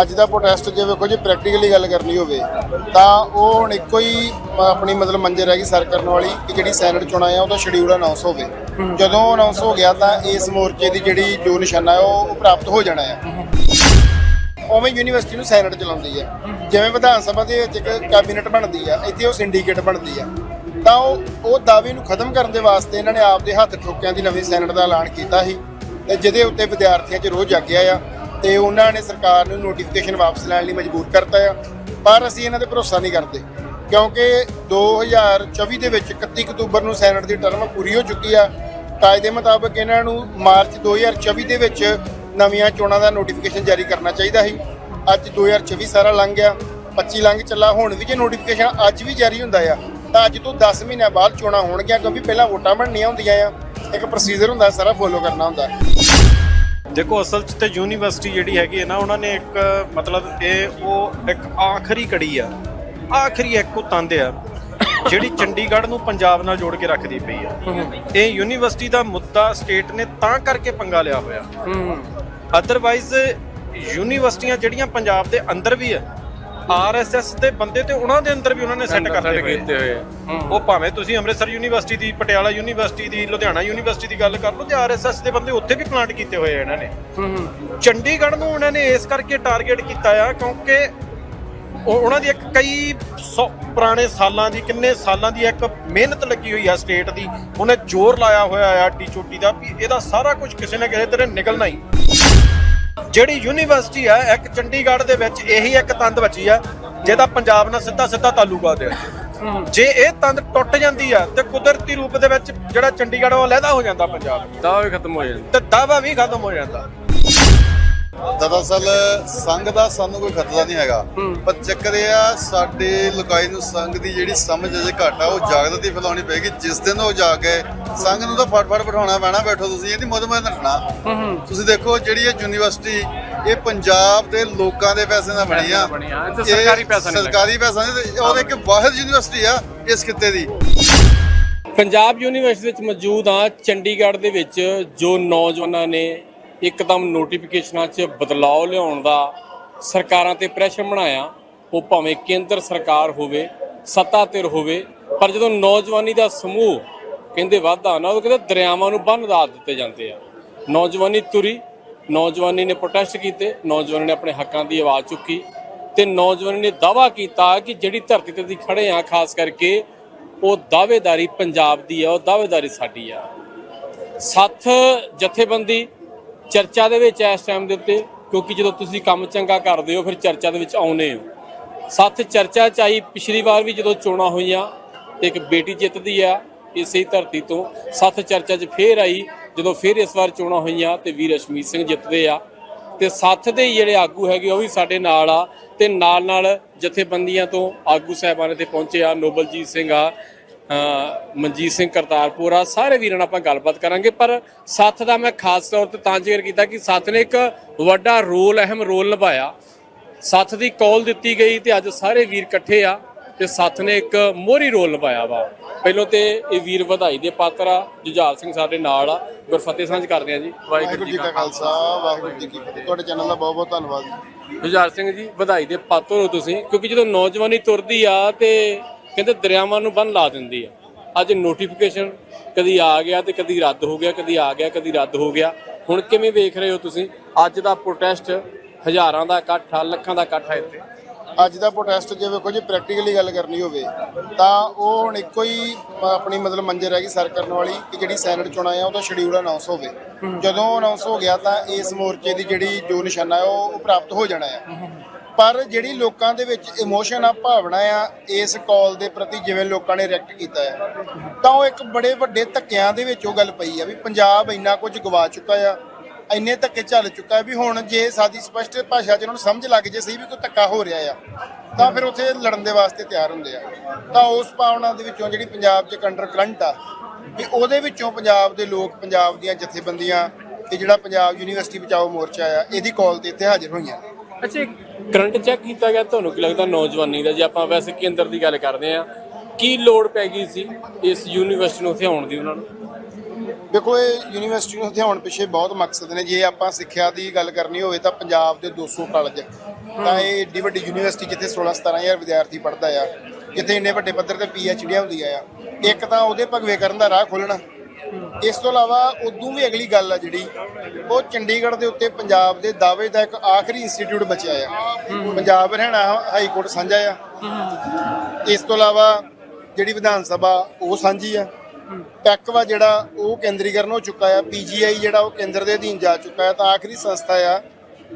ਅੱਜ ਦਾ ਪ੍ਰੋਟੈਸਟ ਜੇ ਵੇਖੋ ਜੇ ਪ੍ਰੈਕਟੀਕਲੀ ਗੱਲ ਕਰਨੀ ਹੋਵੇ ਤਾਂ ਉਹ ਹੁਣ ਇੱਕੋ ਹੀ ਆਪਣੀ ਮਤਲਬ ਮੰਜੇ ਰਹਿ ਗਈ ਸਰ ਕਰਨ ਵਾਲੀ ਕਿ ਜਿਹੜੀ ਸੈਨੇਟ ਚੋਣਾਂ ਆ ਉਹਦਾ ਸ਼ਡਿਊਲ ਅਨਾਉਂਸ ਹੋਵੇ। ਜਦੋਂ ਅਨਾਉਂਸ ਹੋ ਗਿਆ ਤਾਂ ਇਸ ਮੋਰਚੇ ਦੀ ਜਿਹੜੀ ਜੋ ਨਿਸ਼ਾਨਾ ਹੈ ਉਹ ਪ੍ਰਾਪਤ ਹੋ ਜਾਣਾ ਹੈ। ਉਵੇਂ ਯੂਨੀਵਰਸਿਟੀ ਨੂੰ ਸੈਨੇਟ ਚਲਾਉਂਦੀ ਹੈ। ਜਿਵੇਂ ਵਿਧਾਨ ਸਭਾ ਦੇ ਵਿੱਚ ਇੱਕ ਕੈਬਨਿਟ ਬਣਦੀ ਆ ਇੱਥੇ ਉਹ ਸਿੰਡੀਕੇਟ ਬਣਦੀ ਆ। ਤਾਂ ਉਹ ਉਹ ਦਾਅਵੇ ਨੂੰ ਖਤਮ ਕਰਨ ਦੇ ਵਾਸਤੇ ਇਹਨਾਂ ਨੇ ਆਪਦੇ ਹੱਥ ਠੋਕਿਆਂ ਦੀ ਨਵੀਂ ਸੈਨੇਟ ਦਾ ਐਲਾਨ ਕੀਤਾ ਸੀ। ਤੇ ਜਿਹਦੇ ਉੱਤੇ ਵਿਦਿਆਰਥੀਆਂ 'ਚ ਰੋਹ ਜਾਗਿਆ ਆ। ਤੇ ਉਹਨਾਂ ਨੇ ਸਰਕਾਰ ਨੂੰ ਨੋਟੀਫਿਕੇਸ਼ਨ ਵਾਪਸ ਲੈਣ ਲਈ ਮਜਬੂਰ ਕਰਤਾ ਆ। ਪਰ ਅਸੀਂ ਇਹਨਾਂ ਤੇ ਭਰੋਸਾ ਨਹੀਂ ਕਰਦੇ, ਕਿਉਂਕਿ 2024 ਦੇ ਵਿੱਚ 31 ਅਕਤੂਬਰ ਨੂੰ ਸੈਨੇਟ ਦੀ ਟਰਮ ਪੂਰੀ ਹੋ ਚੁੱਕੀ ਆ। ਕਾਇਦੇ ਮੁਤਾਬਕ ਇਹਨਾਂ ਨੂੰ ਮਾਰਚ 2024 ਦੇ ਵਿੱਚ ਨਵੀਆਂ ਚੋਣਾਂ ਦਾ ਨੋਟੀਫਿਕੇਸ਼ਨ ਜਾਰੀ ਕਰਨਾ ਚਾਹੀਦਾ ਸੀ। ਅੱਜ 2024 ਸਾਰਾ ਲੰਘ ਗਿਆ 25 ਲੰਘ ਚੱਲਾ, ਹੁਣ ਵੀ ਜੇ ਨੋਟੀਫਿਕੇਸ਼ਨ ਅੱਜ ਵੀ ਜਾਰੀ ਹੁੰਦਾ ਆ, ਤਾਂ ਅੱਜ ਤੋਂ 10 ਮਹੀਨਿਆਂ ਬਾਅਦ ਚੋਣਾਂ ਹੋਣਗੀਆਂ, ਕਿਉਂਕਿ ਪਹਿਲਾਂ ਵੋਟਾਂ ਬਣਨੀਆਂ ਹੁੰਦੀਆਂ ਆ। ਇੱਕ ਪ੍ਰੋਸੀਜਰ ਹੁੰਦਾ, ਸਾਰਾ ਫੋਲੋ ਕਰਨਾ ਹੁੰਦਾ। ਦੇਖੋ ਅਸਲ 'ਚ ਤੇ ਯੂਨੀਵਰਸਿਟੀ ਜਿਹੜੀ ਹੈਗੀ ਹੈ ਨਾ ਉਹਨਾਂ ਨੇ ਇੱਕ ਮਤਲਬ ਇਹ ਉਹ ਇੱਕ ਆਖਰੀ ਕੜੀ ਆ। ਆਖਰੀ ਇੱਕ ਉਹ ਤੰਦ ਆ ਜਿਹੜੀ ਚੰਡੀਗੜ੍ਹ ਨੂੰ ਪੰਜਾਬ ਨਾਲ ਜੋੜ ਕੇ ਰੱਖਦੀ ਪਈ ਆ। ਇਹ ਯੂਨੀਵਰਸਿਟੀ ਦਾ ਮੁੱਦਾ ਸਟੇਟ ਨੇ ਤਾਂ ਕਰਕੇ ਪੰਗਾ ਲਿਆ ਹੋਇਆ। ਅਦਰਵਾਈਜ਼ ਯੂਨੀਵਰਸਿਟੀਆਂ ਜਿਹੜੀਆਂ ਪੰਜਾਬ ਦੇ ਅੰਦਰ ਵੀ ਆ ਆਰਐਸਐਸ ਦੇ ਬੰਦੇ ਤੇ ਉਹਨਾਂ ਦੇ ਅੰਦਰ ਵੀ ਉਹਨਾਂ ਨੇ ਸੈੱਟ ਕਰਦੇ ਹੋਏ। ਕੀਤੇ ਹੋਏ। ਆ। ਉਹ ਭਾਵੇਂ ਤੁਸੀਂ ਅੰਮ੍ਰਿਤਸਰ ਯੂਨੀਵਰਸਿਟੀ ਦੀ ਪਟਿਆਲਾ ਯੂਨੀਵਰਸਿਟੀ ਦੀ ਲੁਧਿਆਣਾ ਯੂਨੀਵਰਸਿਟੀ ਦੀ ਗੱਲ ਕਰ ਲਓ ਤੇ ਆਰਐਸਐਸ ਦੇ ਬੰਦੇ ਉੱਥੇ ਵੀ ਪਲਾਂਟ ਕੀਤੇ ਹੋਏ ਆ ਇਹਨਾਂ ਨੇ। ਚੰਡੀਗੜ੍ਹ ਨੂੰ ਉਹਨਾਂ ਨੇ ਇਸ ਕਰਕੇ ਟਾਰਗੇਟ ਕੀਤਾ ਆ ਕਿਉਂਕਿ ਉਹ ਉਹਨਾਂ ਦੀ ਇੱਕ ਕਈ ਸੌ ਪੁਰਾਣੇ ਸਾਲਾਂ ਦੀ ਕਿੰਨੇ ਸਾਲਾਂ ਦੀ ਇੱਕ ਮਿਹਨਤ ਲੱਗੀ ਹੋਈ ਆ ਸਟੇਟ ਦੀ। ਉਹਨੇ ਜ਼ੋਰ ਲਾਇਆ ਹੋਇਆ ਆ ਟੀ ਚੋਟੀ ਦਾ ਵੀ ਇਹਦਾ ਸਾਰਾ ਕੁਝ ਕਿਸੇ ਨਾ ਕਿਸੇ ਤਰ੍ਹਾਂ ਨਿਕਲਣਾ ਹੀ। ਜਿਹੜੀ ਯੂਨੀਵਰਸਿਟੀ ਆ ਇੱਕ ਚੰਡੀਗੜ੍ਹ ਦੇ ਵਿੱਚ ਇਹੀ ਇੱਕ ਤੰਦ ਬਚੀ ਆ ਜਿਹਦਾ ਪੰਜਾਬ ਨਾਲ ਸਿੱਧਾ ਸਿੱਧਾ ਤਾਲੁਕਾਤ ਆ ਜੇ ਇਹ ਤੰਦ ਟੁੱਟ ਜਾਂਦੀ ਆ ਤੇ ਕੁਦਰਤੀ ਰੂਪ ਦੇ ਵਿੱਚ ਜਿਹੜਾ ਚੰਡੀਗੜ੍ਹ ਉਹ ਅਲੱਗਾ ਹੋ ਜਾਂਦਾ ਪੰਜਾਬ ਤਾਂ ਵੀ ਖਤਮ ਹੋ ਜਾਂਦਾ। ਤੇ ਦਾਵਾ ਵੀ ਖਤਮ ਹੋ ਜਾਂਦਾ। ਦਰਅਸਲ ਸੰਘ ਦਾ ਸਾਨੂੰ ਕੋਈ ਖਤਰਾ ਨਹੀਂ ਹੈਗਾ। ਪਰ ਚੱਕਰ ਇਹ ਆ ਸਾਡੇ ਲੋਕਾਈ ਨੂੰ ਸੰਘ ਦੀ ਜਿਹੜੀ ਸਮਝ ਅਜੇ ਘੱਟ ਆ ਉਹ ਜਾਗਰਤੀ ਫੈਲਾਉਣੀ ਪਏਗੀ। ਜਿਸ ਦਿਨ ਉਹ ਜਾਗ ਗਏ ਸੰਘ ਨੂੰ ਤਾਂ ਫੜ ਬਿਠਾਉਣਾ ਪੈਣਾ ਬੈਠੋ ਤੁਸੀਂ ਇਹਦੀ ਮੁੱਦ ਮੁੱਦ ਰੱਖਣਾ। ਤੁਸੀਂ ਦੇਖੋ ਜਿਹੜੀ ਇਹ ਯੂਨੀਵਰਸਿਟੀ ਇਹ ਪੰਜਾਬ ਦੇ ਲੋਕਾਂ ਦੇ ਪੈਸੇ ਨਾਲ ਬਣੀ ਆ। ਸਰਕਾਰੀ ਪੈਸਾ ਨਹੀਂ ਸਰਕਾਰੀ ਪੈਸਾ ਨਹੀਂ ਤੇ ਉਹ ਇੱਕ ਵਾਹਿਦ ਯੂਨੀਵਰਸਿਟੀ ਆ ਇਸ ਖਿੱਤੇ ਦੀ। ਪੰਜਾਬ ਯੂਨੀਵਰਸਿਟੀ ਵਿੱਚ ਮੌਜੂਦ ਆ ਚੰਡੀਗੜ੍ਹ ਦੇ ਵਿੱਚ ਜੋ ਨੌਜਵਾਨਾਂ ਨੇ ਇੱਕਦਮ ਨੋਟੀਫਿਕੇਸ਼ਨਾਂ 'ਚ ਬਦਲਾਅ ਲਿਆਉਣ ਦਾ ਸਰਕਾਰਾਂ ਤੇ ਪ੍ਰੈਸ਼ਰ ਬਣਾਇਆ ਉਹ ਭਾਵੇਂ ਕੇਂਦਰ ਸਰਕਾਰ ਹੋਵੇ, ਸੱਤਾ ਧਿਰ ਹੋਵੇ, ਪਰ ਜਦੋਂ ਨੌਜਵਾਨੀ ਦਾ ਸਮੂਹ ਕਹਿੰਦੇ ਵਾਧਾ ਨਾ ਉਹ ਕਹਿੰਦੇ ਦਰਿਆਵਾਂ ਨੂੰ ਬੰਨ ਦਾ ਦਿੱਤੇ ਜਾਂਦੇ ਆ। ਨੌਜਵਾਨੀ ਤੁਰੀ, ਨੌਜਵਾਨੀ ਨੇ ਪ੍ਰੋਟੈਸਟ ਕੀਤੇ, ਨੌਜਵਾਨੀ ਨੇ ਆਪਣੇ ਹੱਕਾਂ ਦੀ ਆਵਾਜ਼ ਚੁੱਕੀ ਤੇ ਨੌਜਵਾਨੀ ਨੇ ਦਾਵਾ ਕੀਤਾ ਕਿ ਜਿਹੜੀ ਧਰਤੀ ਤੇ ਅਸੀਂ ਖੜੇ ਆ, ਖਾਸ ਕਰਕੇ ਉਹ ਦਾਅਵੇਦਾਰੀ ਪੰਜਾਬ ਦੀ ਆ, ਉਹ ਦਾਅਵੇਦਾਰੀ ਸਾਡੀ ਆ। ਸੱਥ ਜਥੇਬੰਦੀ ਚਰਚਾ ਦੇ ਵਿੱਚ ਇਸ ਟਾਈਮ ਦੇ ਉੱਤੇ, ਕਿਉਂਕਿ ਜਦੋਂ ਤੁਸੀਂ ਕੰਮ ਚੰਗਾ ਕਰਦੇ ਹੋ, ਫਿਰ ਚਰਚਾ ਦੇ ਵਿੱਚ ਆਉਨੇ ਹੋ। ਸੱਥ ਚਰਚਾ ਚ ਆਈ, ਪਿਛਲੀ ਵਾਰ ਵੀ ਜਦੋਂ ਚੋਣਾਂ ਹੋਈਆਂ, ਤੇ ਇੱਕ ਬੇਟੀ ਜਿੱਤਦੀ ਆ, ਇਸੇ ਧਰਤੀ ਤੋਂ, ਸੱਥ ਚਰਚਾ 'ਚ ਫੇਰ ਆਈ, ਜਦੋਂ ਫੇਰ ਇਸ ਵਾਰ ਚੋਣਾਂ ਹੋਈਆਂ, ਤੇ ਵੀਰ ਅਸ਼ਮੀਤ ਸਿੰਘ ਜਿੱਤਦੇ ਆ। ਤੇ ਸੱਥ ਦੇ ਜਿਹੜੇ ਆਗੂ ਹੈਗੇ, ਉਹ ਵੀ ਸਾਡੇ ਨਾਲ ਆ, ਤੇ ਨਾਲ ਨਾਲ ਜਥੇਬੰਦੀਆਂ ਤੋਂ ਆਗੂ ਸਾਹਿਬਾਨ ਇੱਥੇ ਪਹੁੰਚੇ ਆ, ਨੋਬਲਜੀਤ ਸਿੰਘ ਆ ਮਨਜੀਤ ਸਿੰਘ ਕਰਤਾਰਪੁਰ ਆ ਸਾਰੇ ਵੀਰਾਂ ਨਾਲ ਆਪਾਂ ਗੱਲਬਾਤ ਕਰਾਂਗੇ ਪਰ ਸੱਥ ਦਾ ਮੈਂ ਖਾਸ ਤੌਰ ਤੇ ਤਾਂ ਜ਼ਿਕਰ ਕੀਤਾ ਕਿ ਸੱਥ ਨੇ ਇੱਕ ਵੱਡਾ ਰੋਲ ਅਹਿਮ ਰੋਲ ਨਿਭਾਇਆ। ਸੱਥ ਦੀ ਕਾਲ ਦਿੱਤੀ ਗਈ ਤੇ ਅੱਜ ਸਾਰੇ ਵੀਰ ਇਕੱਠੇ ਆ ਤੇ ਸੱਥ ਨੇ ਇੱਕ ਮੋਹਰੀ ਰੋਲ ਨਿਭਾਇਆ ਵਾ। ਪਹਿਲਾਂ ਤੇ ਇਹ ਵੀਰ ਵਧਾਈ ਦੇ ਪਾਤਰ ਆ ਜੁਝਾਰ ਸਿੰਘ ਸਾਡੇ ਨਾਲ ਆ। ਗੁਰਫਤਿਹ ਸਾਂਝ ਕਰਦੇ ਆ ਜੀ। ਵਾਹਿਗੁਰੂ ਜੀ ਕਾ ਖਾਲਸਾ। ਵਾਹਿਗੁਰੂ ਜੀ ਕੀ ਫਤਿਹ। ਤੁਹਾਡੇ ਚੈਨਲ ਦਾ ਬਹੁਤ ਬਹੁਤ ਧੰਨਵਾਦ ਜੁਝਾਰ ਸਿੰਘ ਜੀ ਵਧਾਈ ਦੇ ਪਾਤਰ ਹੋ ਤੁਸੀਂ ਕਿਉਂਕਿ ਜਦੋਂ ਨੌਜਵਾਨੀ ਤੁਰਦੀ ਆ ਤੇ ਕਹਿੰਦੇ ਦਰਿਆਵਾਂ ਨੂੰ ਬੰਨ ਲਾ ਦਿੰਦੀ ਆ। ਅੱਜ ਨੋਟੀਫਿਕੇਸ਼ਨ ਕਦੀ ਆ ਗਿਆ ਤੇ ਕਦੀ ਰੱਦ ਹੋ ਗਿਆ ਕਦੀ ਆ ਗਿਆ ਕਦੀ ਰੱਦ ਹੋ ਗਿਆ। ਹੁਣ ਕਿਵੇਂ ਵੇਖ ਰਹੇ ਹੋ ਤੁਸੀਂ? ਅੱਜ ਦਾ ਪ੍ਰੋਟੈਸਟ ਹਜ਼ਾਰਾਂ ਦਾ ਇਕੱਠ ਆ ਲੱਖਾਂ ਦਾ ਇਕੱਠ ਆ ਇੱਥੇ। ਅੱਜ ਦਾ ਪ੍ਰੋਟੈਸਟ ਜੇ ਵੇਖੋ ਜੇ ਪ੍ਰੈਕਟੀਕਲੀ ਗੱਲ ਕਰਨੀ ਹੋਵੇ ਤਾਂ ਉਹ ਹੁਣ ਇੱਕੋ ਹੀ ਆਪਣੀ ਮਤਲਬ ਮੰਜੇ ਰਹਿ ਗਈ ਸਰ ਕਰਨ ਵਾਲੀ ਕਿ ਜਿਹੜੀ ਸੈਨੇਟ ਚੋਣਾਂ ਆ ਉਹਦਾ ਸ਼ਡਿਊਲ ਅਨਾਉਂਸ ਹੋਵੇ। ਜਦੋਂ ਅਨਾਉਂਸ ਹੋ ਗਿਆ ਤਾਂ ਇਸ ਮੋਰਚੇ ਦੀ ਜਿਹੜੀ ਜੋ ਨਿਸ਼ਾਨਾ ਹੈ ਉਹ ਪ੍ਰਾਪਤ ਹੋ ਜਾਣਾ ਹੈ। ਪਰ ਜਿਹੜੀ ਲੋਕਾਂ ਦੇ ਵਿੱਚ ਇਮੋਸ਼ਨ ਆ, ਭਾਵਨਾ ਆ, ਇਸ ਕਾਲ ਦੇ ਪ੍ਰਤੀ ਜਿਵੇਂ ਲੋਕਾਂ ਨੇ ਰਿਐਕਟ ਕੀਤਾ ਹੈ ਤਾਂ ਉਹ ਇੱਕ ਬੜੇ ਵੱਡੇ ਧੱਕਿਆਂ ਦੇ ਵਿੱਚ ਉਹ ਗੱਲ ਪਈ ਆ ਵੀ ਪੰਜਾਬ ਇੰਨਾ ਕੁਝ ਗਵਾ ਚੁੱਕਾ ਆ, ਇੰਨੇ ਧੱਕੇ ਚੱਲ ਚੁੱਕਾ ਵੀ ਹੁਣ ਜੇ ਸਾਦੀ ਸਪਸ਼ਟ ਭਾਸ਼ਾ 'ਚ ਉਹਨਾਂ ਨੂੰ ਸਮਝ ਲੱਗ ਜੇ ਸਹੀ ਵੀ ਕੋਈ ਧੱਕਾ ਹੋ ਰਿਹਾ ਆ, ਤਾਂ ਫਿਰ ਉੱਥੇ ਲੜਨ ਦੇ ਵਾਸਤੇ ਤਿਆਰ ਹੁੰਦੇ ਆ। ਤਾਂ ਉਸ ਭਾਵਨਾ ਦੇ ਵਿੱਚੋਂ ਜਿਹੜੀ ਪੰਜਾਬ 'ਚ ਕੰਡਰ ਕਰੰਟ ਆ, ਵੀ ਉਹਦੇ ਵਿੱਚੋਂ ਪੰਜਾਬ ਦੇ ਲੋਕ, ਪੰਜਾਬ ਦੀਆਂ ਜਥੇਬੰਦੀਆਂ ਤੇ ਜਿਹੜਾ ਪੰਜਾਬ ਯੂਨੀਵਰਸਿਟੀ ਬਚਾਓ ਮੋਰਚਾ ਆ, ਇਹਦੀ ਕਾਲ ਤੇ ਇੱਥੇ ਹਾਜ਼ਰ ਹੋਈਆਂ ਅੱਛਾ ਕਰੰਟ ਚੈੱਕ ਕੀਤਾ ਗਿਆ, ਤੁਹਾਨੂੰ ਕੀ ਲੱਗਦਾ ਨੌਜਵਾਨੀ ਦਾ? ਜੇ ਆਪਾਂ ਵੈਸੇ ਕੇਂਦਰ ਦੀ ਗੱਲ ਕਰਦੇ ਆ ਕੀ ਲੋੜ ਪੈ ਗਈ ਸੀ ਇਸ ਯੂਨੀਵਰਸਿਟੀ ਨੂੰ ਉੱਥੇ ਆਉਣ ਦੀ ਉਹਨਾਂ ਨੂੰ? ਦੇਖੋ, ਇਹ ਯੂਨੀਵਰਸਿਟੀ ਨੂੰ ਹਥਿਆਉਣ ਪਿੱਛੇ ਬਹੁਤ ਮਕਸਦ ਨੇ। ਜੇ ਆਪਾਂ ਸਿੱਖਿਆ ਦੀ ਗੱਲ ਕਰਨੀ ਹੋਵੇ ਤਾਂ ਪੰਜਾਬ ਦੇ 200 ਕਾਲਜ ਤਾਂ ਇਹ ਏਡੀ ਵੱਡੀ ਯੂਨੀਵਰਸਿਟੀ ਜਿੱਥੇ 16 17000 ਵਿਦਿਆਰਥੀ ਪੜ੍ਹਦਾ ਆ, ਜਿੱਥੇ ਇੰਨੇ ਵੱਡੇ ਪੱਧਰ ਤੇ ਪੀਐਚਡੀਆਂ ਹੁੰਦੀਆਂ ਆ। ਇੱਕ ਤਾਂ ਉਹਦੇ ਭਗਵੇ ਕਰਨ ਦਾ ਰਾਹ ਖੋਲਣਾ ਇਸ ਤੋਂ ਇਲਾਵਾ ਉਦੋਂ ਵੀ ਅਗਲੀ ਗੱਲ ਆ ਜਿਹੜੀ, ਉਹ ਚੰਡੀਗੜ੍ਹ ਦੇ ਉੱਤੇ ਪੰਜਾਬ ਦੇ ਦਾਅਵੇ ਦਾ ਇੱਕ ਆਖਰੀ ਇੰਸਟੀਚਿਊਟ ਬਚਿਆ ਆ। ਪੰਜਾਬ ਹਰਿਆਣਾ ਹਾਈ ਕੋਰਟ ਸਾਂਝਾ ਆ। ਇਸ ਤੋਂ ਇਲਾਵਾ ਜਿਹੜੀ ਵਿਧਾਨ ਸਭਾ, ਉਹ ਸਾਂਝੀ ਆ। ਟੈਕਵਾ ਜਿਹੜਾ, ਉਹ ਕੇਂਦਰੀਕਰਨ ਹੋ ਚੁੱਕਾ ਆ। ਪੀਜੀਆਈ ਜਿਹੜਾ, ਉਹ ਕੇਂਦਰ ਦੇ ਅਧੀਨ ਜਾ ਚੁੱਕਾ ਆ। ਤਾਂ ਆਖਰੀ ਸੰਸਥਾ ਆ,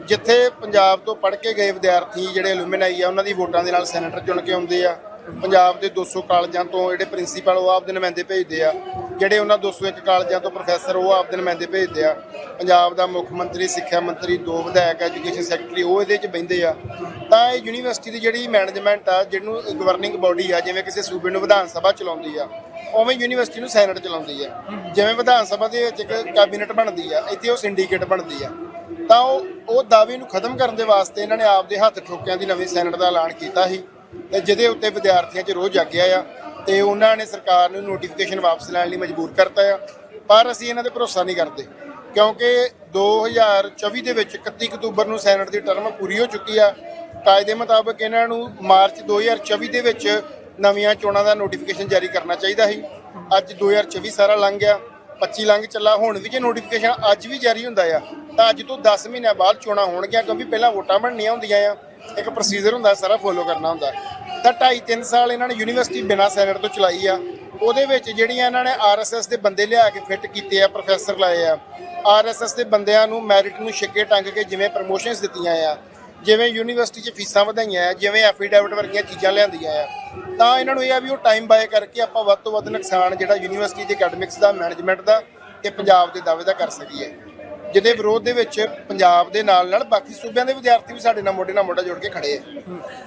ਜਿੱਥੇ ਪੰਜਾਬ ਤੋਂ ਪੜ੍ਹ ਕੇ ਗਏ ਵਿਦਿਆਰਥੀ ਜਿਹੜੇ ਐਲੂਮਨਾਈ ਆ, ਉਹਨਾਂ ਦੀ ਵੋਟਾਂ ਦੇ ਨਾਲ ਸੈਨੇਟਰ ਚੁਣ ਕੇ ਆਉਂਦੇ ਆ। ਪੰਜਾਬ ਦੇ 200 ਕਾਲਜਾਂ ਤੋਂ ਜਿਹੜੇ ਪ੍ਰਿੰਸੀਪਲ ਉਹ ਆਪਦੇ ਨੁਮਾਇੰਦੇ ਭੇਜਦੇ ਆ। ਜਿਹੜੇ ਉਹਨਾਂ 201 ਕਾਲਜਾਂ ਤੋਂ ਪ੍ਰੋਫੈਸਰ ਉਹ ਆਪਦੇ ਨੁਮਾਇੰਦੇ ਭੇਜਦੇ ਆ। ਪੰਜਾਬ ਦਾ ਮੁੱਖ ਮੰਤਰੀ, ਸਿੱਖਿਆ ਮੰਤਰੀ, ਦੋ ਵਿਧਾਇਕ, ਐਜੂਕੇਸ਼ਨ ਸੈਕਟਰੀ ਉਹ ਇਹਦੇ 'ਚ ਬਹਿੰਦੇ ਆ। ਤਾਂ ਇਹ ਯੂਨੀਵਰਸਿਟੀ ਦੀ ਜਿਹੜੀ ਮੈਨੇਜਮੈਂਟ ਆ, ਜਿਹਨੂੰ ਗਵਰਨਿੰਗ ਬੋਡੀ ਆ, ਜਿਵੇਂ ਕਿਸੇ ਸੂਬੇ ਨੂੰ ਵਿਧਾਨ ਸਭਾ ਚਲਾਉਂਦੀ ਆ, ਉਵੇਂ ਯੂਨੀਵਰਸਿਟੀ ਨੂੰ ਸੈਨੇਟ ਚਲਾਉਂਦੀ ਆ। ਜਿਵੇਂ ਵਿਧਾਨ ਸਭਾ ਦੇ ਵਿੱਚ ਇੱਕ ਕੈਬਨਿਟ ਬਣਦੀ ਆ, ਇੱਥੇ ਉਹ ਸਿੰਡੀਕੇਟ ਬਣਦੀ ਆ। ਤਾਂ ਉਹ ਉਹ ਦਾਅਵੇ ਨੂੰ ਖਤਮ ਕਰਨ ਦੇ ਵਾਸਤੇ ਇਹਨਾਂ ਨੇ ਆਪਦੇ ਹੱਥ ਠੋਕਿਆਂ ਦੀ ਨਵੀਂ ਸੈਨੇਟ ਦਾ ਐਲਾਨ ਕੀਤਾ ਸੀ। ਤੇ ਜਿਹਦੇ ਉੱਤੇ ਵਿਦਿਆਰਥੀਆਂ 'ਚ ਰੋਜ਼ ਜਾਗਿਆ ਆ ਤੇ ਉਹਨਾਂ ਨੇ ਸਰਕਾਰ ਨੂੰ ਨੋਟੀਫਿਕੇਸ਼ਨ ਵਾਪਸ ਲੈਣ ਲਈ ਮਜਬੂਰ ਕਰਤਾ ਆ। ਪਰ ਅਸੀਂ ਇਹਨਾਂ ਤੇ ਭਰੋਸਾ ਨਹੀਂ ਕਰਦੇ, ਕਿਉਂਕਿ 2024 ਦੇ ਵਿੱਚ 31 ਅਕਤੂਬਰ ਨੂੰ ਸੈਨੇਟ ਦੀ ਟਰਮ ਪੂਰੀ ਹੋ ਚੁੱਕੀ ਆ। ਕਾਇਦੇ ਮੁਤਾਬਕ ਇਹਨਾਂ ਨੂੰ ਮਾਰਚ 2024 ਦੇ ਵਿੱਚ ਨਵੀਆਂ ਚੋਣਾਂ ਦਾ ਨੋਟੀਫਿਕੇਸ਼ਨ ਜਾਰੀ ਕਰਨਾ ਚਾਹੀਦਾ ਸੀ। ਅੱਜ 2024 ਸਾਰਾ ਲੰਘ ਗਿਆ 25 ਲੰਘ ਚੱਲਾ, ਹੁਣ ਵੀ ਜੇ ਨੋਟੀਫਿਕੇਸ਼ਨ ਅੱਜ ਵੀ ਜਾਰੀ ਹੁੰਦਾ ਆ, ਤਾਂ ਅੱਜ ਤੋਂ 10 ਮਹੀਨਿਆਂ ਬਾਅਦ ਚੋਣਾਂ ਹੋਣਗੀਆਂ, ਕਿਉਂਕਿ ਪਹਿਲਾਂ ਵੋਟਾਂ ਬਣਨੀਆਂ ਹੁੰਦੀਆਂ ਆ। ਇੱਕ ਪ੍ਰੋਸੀਜਰ ਹੁੰਦਾ, ਸਾਰਾ ਫੋਲੋ ਕਰਨਾ ਹੁੰਦਾ। ਤਾਂ 2.5 3 ਸਾਲ ਇਹਨਾਂ ਨੇ ਯੂਨੀਵਰਸਿਟੀ ਬਿਨਾਂ ਸੈਨੇਟ ਤੋਂ ਚਲਾਈ ਆ। ਉਹਦੇ ਵਿੱਚ ਜਿਹੜੀਆਂ ਇਹਨਾਂ ਨੇ ਆਰਐਸਐਸ ਦੇ ਬੰਦੇ ਲਿਆ ਕੇ ਫਿੱਟ ਕੀਤੇ ਆ ਪ੍ਰੋਫੈਸਰ ਲਾਏ ਆ। ਆਰਐਸਐਸ ਦੇ ਬੰਦਿਆਂ ਨੂੰ ਮੈਰਿਟ ਨੂੰ ਛਿੱਕੇ ਟੰਗ ਕੇ ਜਿਵੇਂ ਪ੍ਰਮੋਸ਼ਨਸ ਦਿੱਤੀਆਂ ਆ, ਜਿਵੇਂ ਯੂਨੀਵਰਸਿਟੀ 'ਚ ਫੀਸਾਂ ਵਧਾਈਆਂ ਆ, ਜਿਵੇਂ ਐਫੀਡੈਵਿਟ ਵਰਗੀਆਂ ਚੀਜ਼ਾਂ ਲਿਆਂਦੀਆਂ ਆ। ਤਾਂ ਇਹਨਾਂ ਨੂੰ ਇਹ ਆ ਵੀ ਉਹ ਟਾਈਮ ਬਾਏ ਕਰਕੇ ਆਪਾਂ ਵੱਧ ਤੋਂ ਵੱਧ ਨੁਕਸਾਨ ਜਿਹੜਾ ਯੂਨੀਵਰਸਿਟੀ ਦੇ ਅਕੈਡਮਿਕਸ ਦਾ ਮੈਨੇਜਮੈਂਟ ਦਾ ਤੇ ਪੰਜਾਬ ਦੇ ਦਾਅਵੇ ਦਾ ਕਰ ਸਕੀਏ। ਜਿਹਦੇ ਵਿਰੋਧ ਦੇ ਵਿੱਚ ਪੰਜਾਬ ਦੇ ਨਾਲ ਨਾਲ ਬਾਕੀ ਸੂਬਿਆਂ ਦੇ ਵਿਦਿਆਰਥੀ ਵੀ ਸਾਡੇ ਨਾਲ ਮੋਢੇ ਨਾਲ ਮੋਢਾ ਜੋੜ ਕੇ ਖੜੇ ਆ।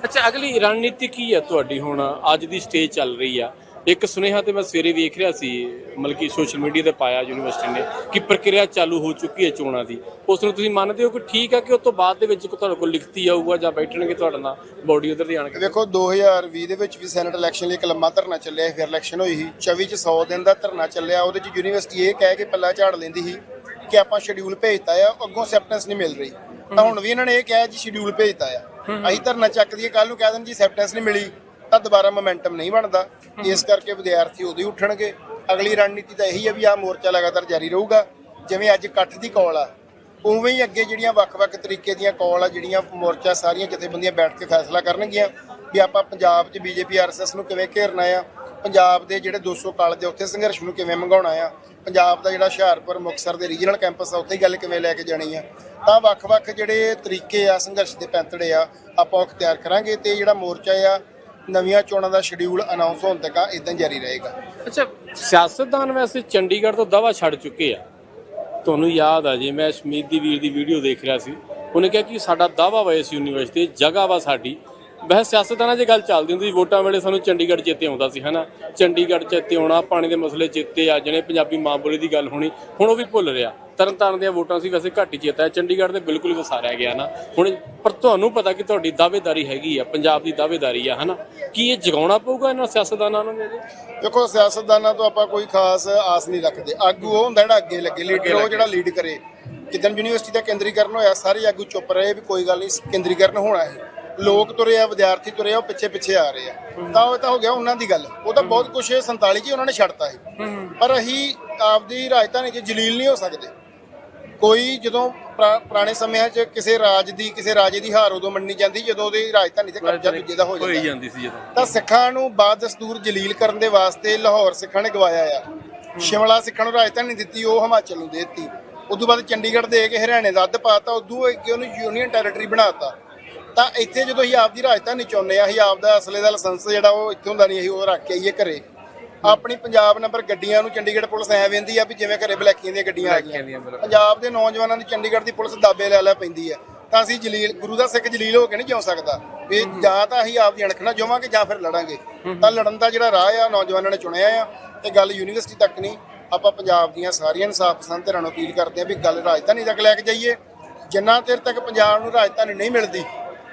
ਅੱਛਾ ਅਗਲੀ ਰਣਨੀਤੀ ਕੀ ਹੈ ਤੁਹਾਡੀ ਹੁਣ? ਅੱਜ ਦੀ ਸਟੇਜ ਚੱਲ ਰਹੀ ਆ। ਇੱਕ ਸੁਨੇਹਾ ਤੇ ਮੈਂ ਸਵੇਰੇ ਵੇਖ ਰਿਹਾ ਸੀ ਮਤਲਬ ਕਿ ਸੋਸ਼ਲ ਮੀਡੀਆ ਤੇ ਪਾਇਆ ਯੂਨੀਵਰਸਿਟੀ ਨੇ ਕਿ ਪ੍ਰਕਿਰਿਆ ਚਾਲੂ ਹੋ ਚੁੱਕੀ ਹੈ ਚੋਣਾਂ ਦੀ। ਉਸ ਨੂੰ ਤੁਸੀਂ ਮੰਨਦੇ ਹੋ ਕਿ ਠੀਕ ਹੈ ਕਿ ਉਸ ਤੋਂ ਬਾਅਦ ਦੇ ਵਿੱਚ ਤੁਹਾਡੇ ਕੋਲ ਲਿਖਤੀ ਆਊਗਾ ਜਾਂ ਬੈਠਣਗੇ ਤੁਹਾਡੇ ਨਾਲ? ਬੋਡੀ ਉਧਰ ਦੀ ਆਣ ਕੇ ਵੇਖੋ 2020 ਦੇ ਵਿੱਚ ਵੀ ਸੈਨੇਟ ਇਲੈਕਸ਼ਨ ਲਈ ਇੱਕ ਲੰਮਾ ਧਰਨਾ ਚੱਲਿਆ ਫਿਰ ਇਲੈਕਸ਼ਨ ਹੋਈ ਸੀ। 24 ਚ 100 ਦਿਨ ਦਾ ਧਰਨਾ ਚੱਲਿਆ। ਉਹਦੇ ਚ ਯੂਨੀਵਰਸਿਟੀ ਇਹ ਕਹਿ ਕੇ ਪੱਲਾ ਝਾੜ ਲੈਂਦੀ ਸੀ ਕਿ ਆਪਾਂ ਸ਼ਡਿਊਲ ਭੇਜਤਾ ਆ ਅੱਗੋਂ ਸੈਪਟੈਂਸ ਨਹੀਂ ਮਿਲ ਰਹੀ। ਤਾਂ ਹੁਣ ਵੀ ਇਹਨਾਂ ਨੇ ਇਹ ਕਿਹਾ ਜੀ ਸ਼ਡਿਊਲ ਭੇਜਤਾ ਆ। ਅਸੀਂ ਧਰਨਾ ਚੱਕ ਦਈਏ ਕੱਲ ਨੂੰ ਕਹਿ ਦੇਣ ਜੀ ਸੈਪਟੈਂਸ ਨਹੀਂ ਮਿਲੀ, ਤਾਂ ਦੁਬਾਰਾ ਮੋਮੈਂਟਮ ਨਹੀਂ ਬਣਦਾ। ਇਸ ਕਰਕੇ ਵਿਦਿਆਰਥੀ ਉਦੋਂ ਹੀ ਉੱਠਣਗੇ। ਅਗਲੀ ਰਣਨੀਤੀ ਤਾਂ ਇਹੀ ਹੈ ਵੀ ਆਹ ਮੋਰਚਾ ਲਗਾਤਾਰ ਜਾਰੀ ਰਹੂਗਾ। ਜਿਵੇਂ ਅੱਜ ਇਕੱਠ ਦੀ ਕਾਲ ਆ, ਉਵੇਂ ਹੀ ਅੱਗੇ ਜਿਹੜੀਆਂ ਵੱਖ-ਵੱਖ ਤਰੀਕੇ ਦੀਆਂ ਕਾਲ ਆ, ਜਿਹੜੀਆਂ ਮੋਰਚਾ ਸਾਰੀਆਂ ਜਥੇਬੰਦੀਆਂ ਬੈਠ ਕੇ ਫੈਸਲਾ ਕਰਨਗੀਆਂ, ਵੀ ਆਪਾਂ ਪੰਜਾਬ 'ਚ ਬੀਜੇਪੀ ਆਰਐਸਐਸ ਨੂੰ ਕਿਵੇਂ ਘੇਰਨਾ ਆ, ਪੰਜਾਬ ਦੇ ਜਿਹੜੇ 200 ਕਾਲਜ ਆ, ਉੱਥੇ ਸੰਘਰਸ਼ ਨੂੰ ਕਿਵੇਂ ਮੰਗਾਉਣਾ ਆ ਪੰਜਾਬ ਦਾ ਜਿਹੜਾ ਹੁਸ਼ਿਆਰਪੁਰ, ਮੁਕਤਸਰ ਦੇ ਰੀਜਨਲ ਕੈਂਪਸ ਆ, ਉੱਥੇ ਗੱਲ ਕਿਵੇਂ ਲੈ ਕੇ ਜਾਣੀ ਆ? ਤਾਂ ਵੱਖ-ਵੱਖ ਜਿਹੜੇ ਤਰੀਕੇ ਆ, ਸੰਘਰਸ਼ ਦੇ ਪੈਂਤੜੇ ਆ, ਆਪਾਂ ਉਹ ਅਖਤਿਆਰ ਕਰਾਂਗੇ ਤੇ ਜਿਹੜਾ ਮੋਰਚਾ ਆ, ਨਵੀਆਂ ਚੋਣਾਂ ਦਾ ਸ਼ਡਿਊਲ ਅਨਾਉਂਸ ਹੋਣ ਤੱਕ ਇਦਾਂ ਜਾਰੀ ਰਹੇਗਾ। ਅੱਛਾ, ਸਿਆਸਤਦਾਨ ਵੈਸੇ ਚੰਡੀਗੜ੍ਹ ਤੋਂ ਦਾਵਾ ਛੱਡ ਚੁੱਕੇ ਆ। ਤੁਹਾਨੂੰ ਯਾਦ ਆ ਜੀ, ਮੈਂ ਸ਼ਮੀਤ ਦੀ ਵੀਰ ਦੀ ਵੀਡੀਓ ਦੇਖ ਰਿਹਾ ਸੀ। ਉਹਨੇ ਕਿਹਾ ਕਿ ਸਾਡਾ ਦਾਵਾ ਵਾ ਇਸ ਯੂਨੀਵਰਸਿਟੀ ਜਗ੍ਹਾ ਵਾ ਸਾਡੀ। ਵੈਸੇ ਸਿਆਸਤਦਾਨਾਂ 'ਚ ਗੱਲ ਚੱਲਦੀ ਹੁੰਦੀ ਸੀ ਵੋਟਾਂ ਵੇਲੇ ਸਾਨੂੰ ਚੰਡੀਗੜ੍ਹ ਚੇਤੇ ਆਉਂਦਾ ਸੀ ਹਨਾ? ਚੰਡੀਗੜ੍ਹ ਚੇਤੇ ਆਉਣਾ ਪਾਣੀ ਦੇ ਮਸਲੇ ਚੇਤੇ ਆ ਜਣੇ ਪੰਜਾਬੀ ਮਾਂ ਬੋਲੀ ਦੀ ਗੱਲ ਹੋਣੀ ਹੁਣ ਉਹ ਵੀ ਭੁੱਲ ਰਿਹਾ। ਤਰਨਤਾਰਨ ਦੀਆਂ ਵੋਟਾਂ ਸੀ ਵੈਸੇ ਘੱਟ ਹੀ ਚੇਤਾ ਹੈ ਚੰਡੀਗੜ੍ਹ ਦੇ ਬਿਲਕੁਲ ਹੀ ਵਸਾਰਿਆ ਗਿਆ ਨਾ। ਹੁਣ ਪਰ ਤੁਹਾਨੂੰ ਪਤਾ ਕਿ ਤੁਹਾਡੀ ਦਾਅਵੇਦਾਰੀ ਹੈਗੀ ਆ ਪੰਜਾਬ ਦੀ ਦਾਅਵੇਦਾਰੀ ਆ ਹਨਾ? ਕੀ ਇਹ ਜਗਾਉਣਾ ਪਊਗਾ ਇਹਨਾਂ ਸਿਆਸਤਦਾਨਾਂ ਨੂੰ ਜੀ ਦੇਖੋ ਸਿਆਸਤਦਾਨਾਂ ਤੋਂ ਆਪਾਂ ਕੋਈ ਖਾਸ ਆਸ ਨਹੀਂ ਰੱਖਦੇ। ਆਗੂ ਉਹ ਹੁੰਦਾ ਜਿਹੜਾ ਅੱਗੇ ਲੱਗੇ ਲੀਡਰ ਉਹ ਜਿਹੜਾ ਲੀਡ ਕਰੇ। ਜਿੱਦਣ ਯੂਨੀਵਰਸਿਟੀ ਦਾ ਕੇਂਦਰੀਕਰਨ ਹੋਇਆ ਸਾਰੇ ਆਗੂ ਚੁੱਪ ਰਹੇ ਵੀ ਕੋਈ ਗੱਲ ਨਹੀਂ ਕੇਂਦਰੀਕਰਨ ਹੋਣਾ ਹੈ ਲੋਕ ਤੁਰੇ ਆ ਵਿਦਿਆਰਥੀ ਤੁਰੇ ਆ ਉਹ ਪਿੱਛੇ ਪਿੱਛੇ ਆ ਰਹੇ ਆ। ਤਾਂ ਉਹ ਤਾਂ ਹੋ ਗਿਆ ਉਹਨਾਂ ਦੀ ਗੱਲ। ਉਹ ਤਾਂ ਬਹੁਤ ਕੁਝ 47 ਚ ਹੀ ਉਹਨਾਂ ਨੇ ਛੱਡਤਾ ਸੀ। ਪਰ ਅਸੀਂ ਆਪਦੀ ਰਾਜਧਾਨੀ 'ਚ ਜਲੀਲ ਨਹੀਂ ਹੋ ਸਕਦੇ। ਕੋਈ ਜਦੋਂ ਪੁਰਾ- ਪੁਰਾਣੇ ਸਮਿਆਂ 'ਚ ਕਿਸੇ ਰਾਜ ਦੀ ਕਿਸੇ ਰਾਜੇ ਦੀ ਹਾਰ ਉਦੋਂ ਮੰਨੀ ਜਾਂਦੀ ਜਦੋਂ ਉਹਦੀ ਰਾਜਧਾਨੀ ਤੇ ਕਬਜ਼ਾ ਦੂਜੇ ਦਾ ਹੋ ਹੋਈ ਜਾਂਦਾ ਜਾਂਦੀ ਸੀ ਜਦੋਂ। ਤਾਂ ਸਿੱਖਾਂ ਨੂੰ ਬਾਦ ਦਸਤੂਰ ਜਲੀਲ ਕਰਨ ਦੇ ਵਾਸਤੇ ਲਾਹੌਰ ਸਿੱਖਾਂ ਨੇ ਗਵਾਇਆ ਆ। ਸ਼ਿਮਲਾ ਸਿੱਖਾਂ ਨੂੰ ਰਾਜਧਾਨੀ ਦਿੱਤੀ ਉਹ ਹਿਮਾਚਲ ਨੂੰ ਦੇ ਦਿੱਤੀ। ਉਦੋਂ ਬਾਅਦ ਚੰਡੀਗੜ੍ਹ ਦੇ ਕੇ ਹਰਿਆਣੇ ਦਾ ਅੱਧ ਪਾਤਾ ਉਦੋਂ ਅੱਗੇ ਉਹਨੂੰ ਯੂਨੀਅਨ ਟੈਰੀਟਰੀ ਬਣਾਤਾ ਤਾਂ ਇੱਥੇ ਜਦੋਂ ਅਸੀਂ ਆਪਦੀ ਰਾਜਧਾਨੀ ਚਾਹੁੰਦੇ ਆ ਅਸੀਂ ਆਪਦਾ ਅਸਲੇ ਦਾ ਲਾਇਸੈਂਸ ਜਿਹੜਾ ਉਹ ਇੱਥੋਂ ਦਾ ਨਹੀਂ ਅਸੀਂ ਉਹ ਰੱਖ ਕੇ ਆਈਏ ਘਰੇ। ਆਪਣੀ ਪੰਜਾਬ ਨੰਬਰ ਗੱਡੀਆਂ ਨੂੰ ਚੰਡੀਗੜ੍ਹ ਪੁਲਿਸ ਐ ਵੇਂਦੀ ਆ ਵੀ ਜਿਵੇਂ ਘਰੇ ਬਲੈਕੀਆਂ ਦੀਆਂ ਗੱਡੀਆਂ ਆ ਗਈਆਂ। ਪੰਜਾਬ ਦੇ ਨੌਜਵਾਨਾਂ ਦੀ ਚੰਡੀਗੜ੍ਹ ਦੀ ਪੁਲਿਸ ਦਾਬੇ ਲੈ ਲੈ ਪੈਂਦੀ ਆ। ਤਾਂ ਅਸੀਂ ਜਲੀਲ ਗੁਰੂ ਦਾ ਸਿੱਖ ਜਲੀਲ ਹੋ ਕੇ ਨਹੀਂ ਜਿਉ ਸਕਦਾ। ਵੀ ਜਾਂ ਤਾਂ ਅਸੀਂ ਆਪਦੀ ਅਣਖ ਨਾਲ ਜਿਵਾਂਗੇ ਜਾਂ ਫਿਰ ਲੜਾਂਗੇ। ਤਾਂ ਲੜਨ ਦਾ ਜਿਹੜਾ ਰਾਹ ਆ ਨੌਜਵਾਨਾਂ ਨੇ ਚੁਣਿਆ ਆ ਤੇ ਗੱਲ ਯੂਨੀਵਰਸਿਟੀ ਤੱਕ ਨਹੀਂ। ਆਪਾਂ ਪੰਜਾਬ ਦੀਆਂ ਸਾਰੀਆਂ ਇਨਸਾਫ ਪਸੰਦ ਧਿਰਾਂ ਨੂੰ ਅਪੀਲ ਕਰਦੇ ਆ ਵੀ ਗੱਲ ਰਾਜਧਾਨੀ ਤੱਕ ਲੈ ਕੇ ਜਾਈਏ। ਜਿੰਨਾ ਚਿਰ ਤੱਕ ਪੰਜਾਬ ਨੂੰ ਰਾਜਧਾਨੀ ਨਹੀਂ ਮਿਲਦੀ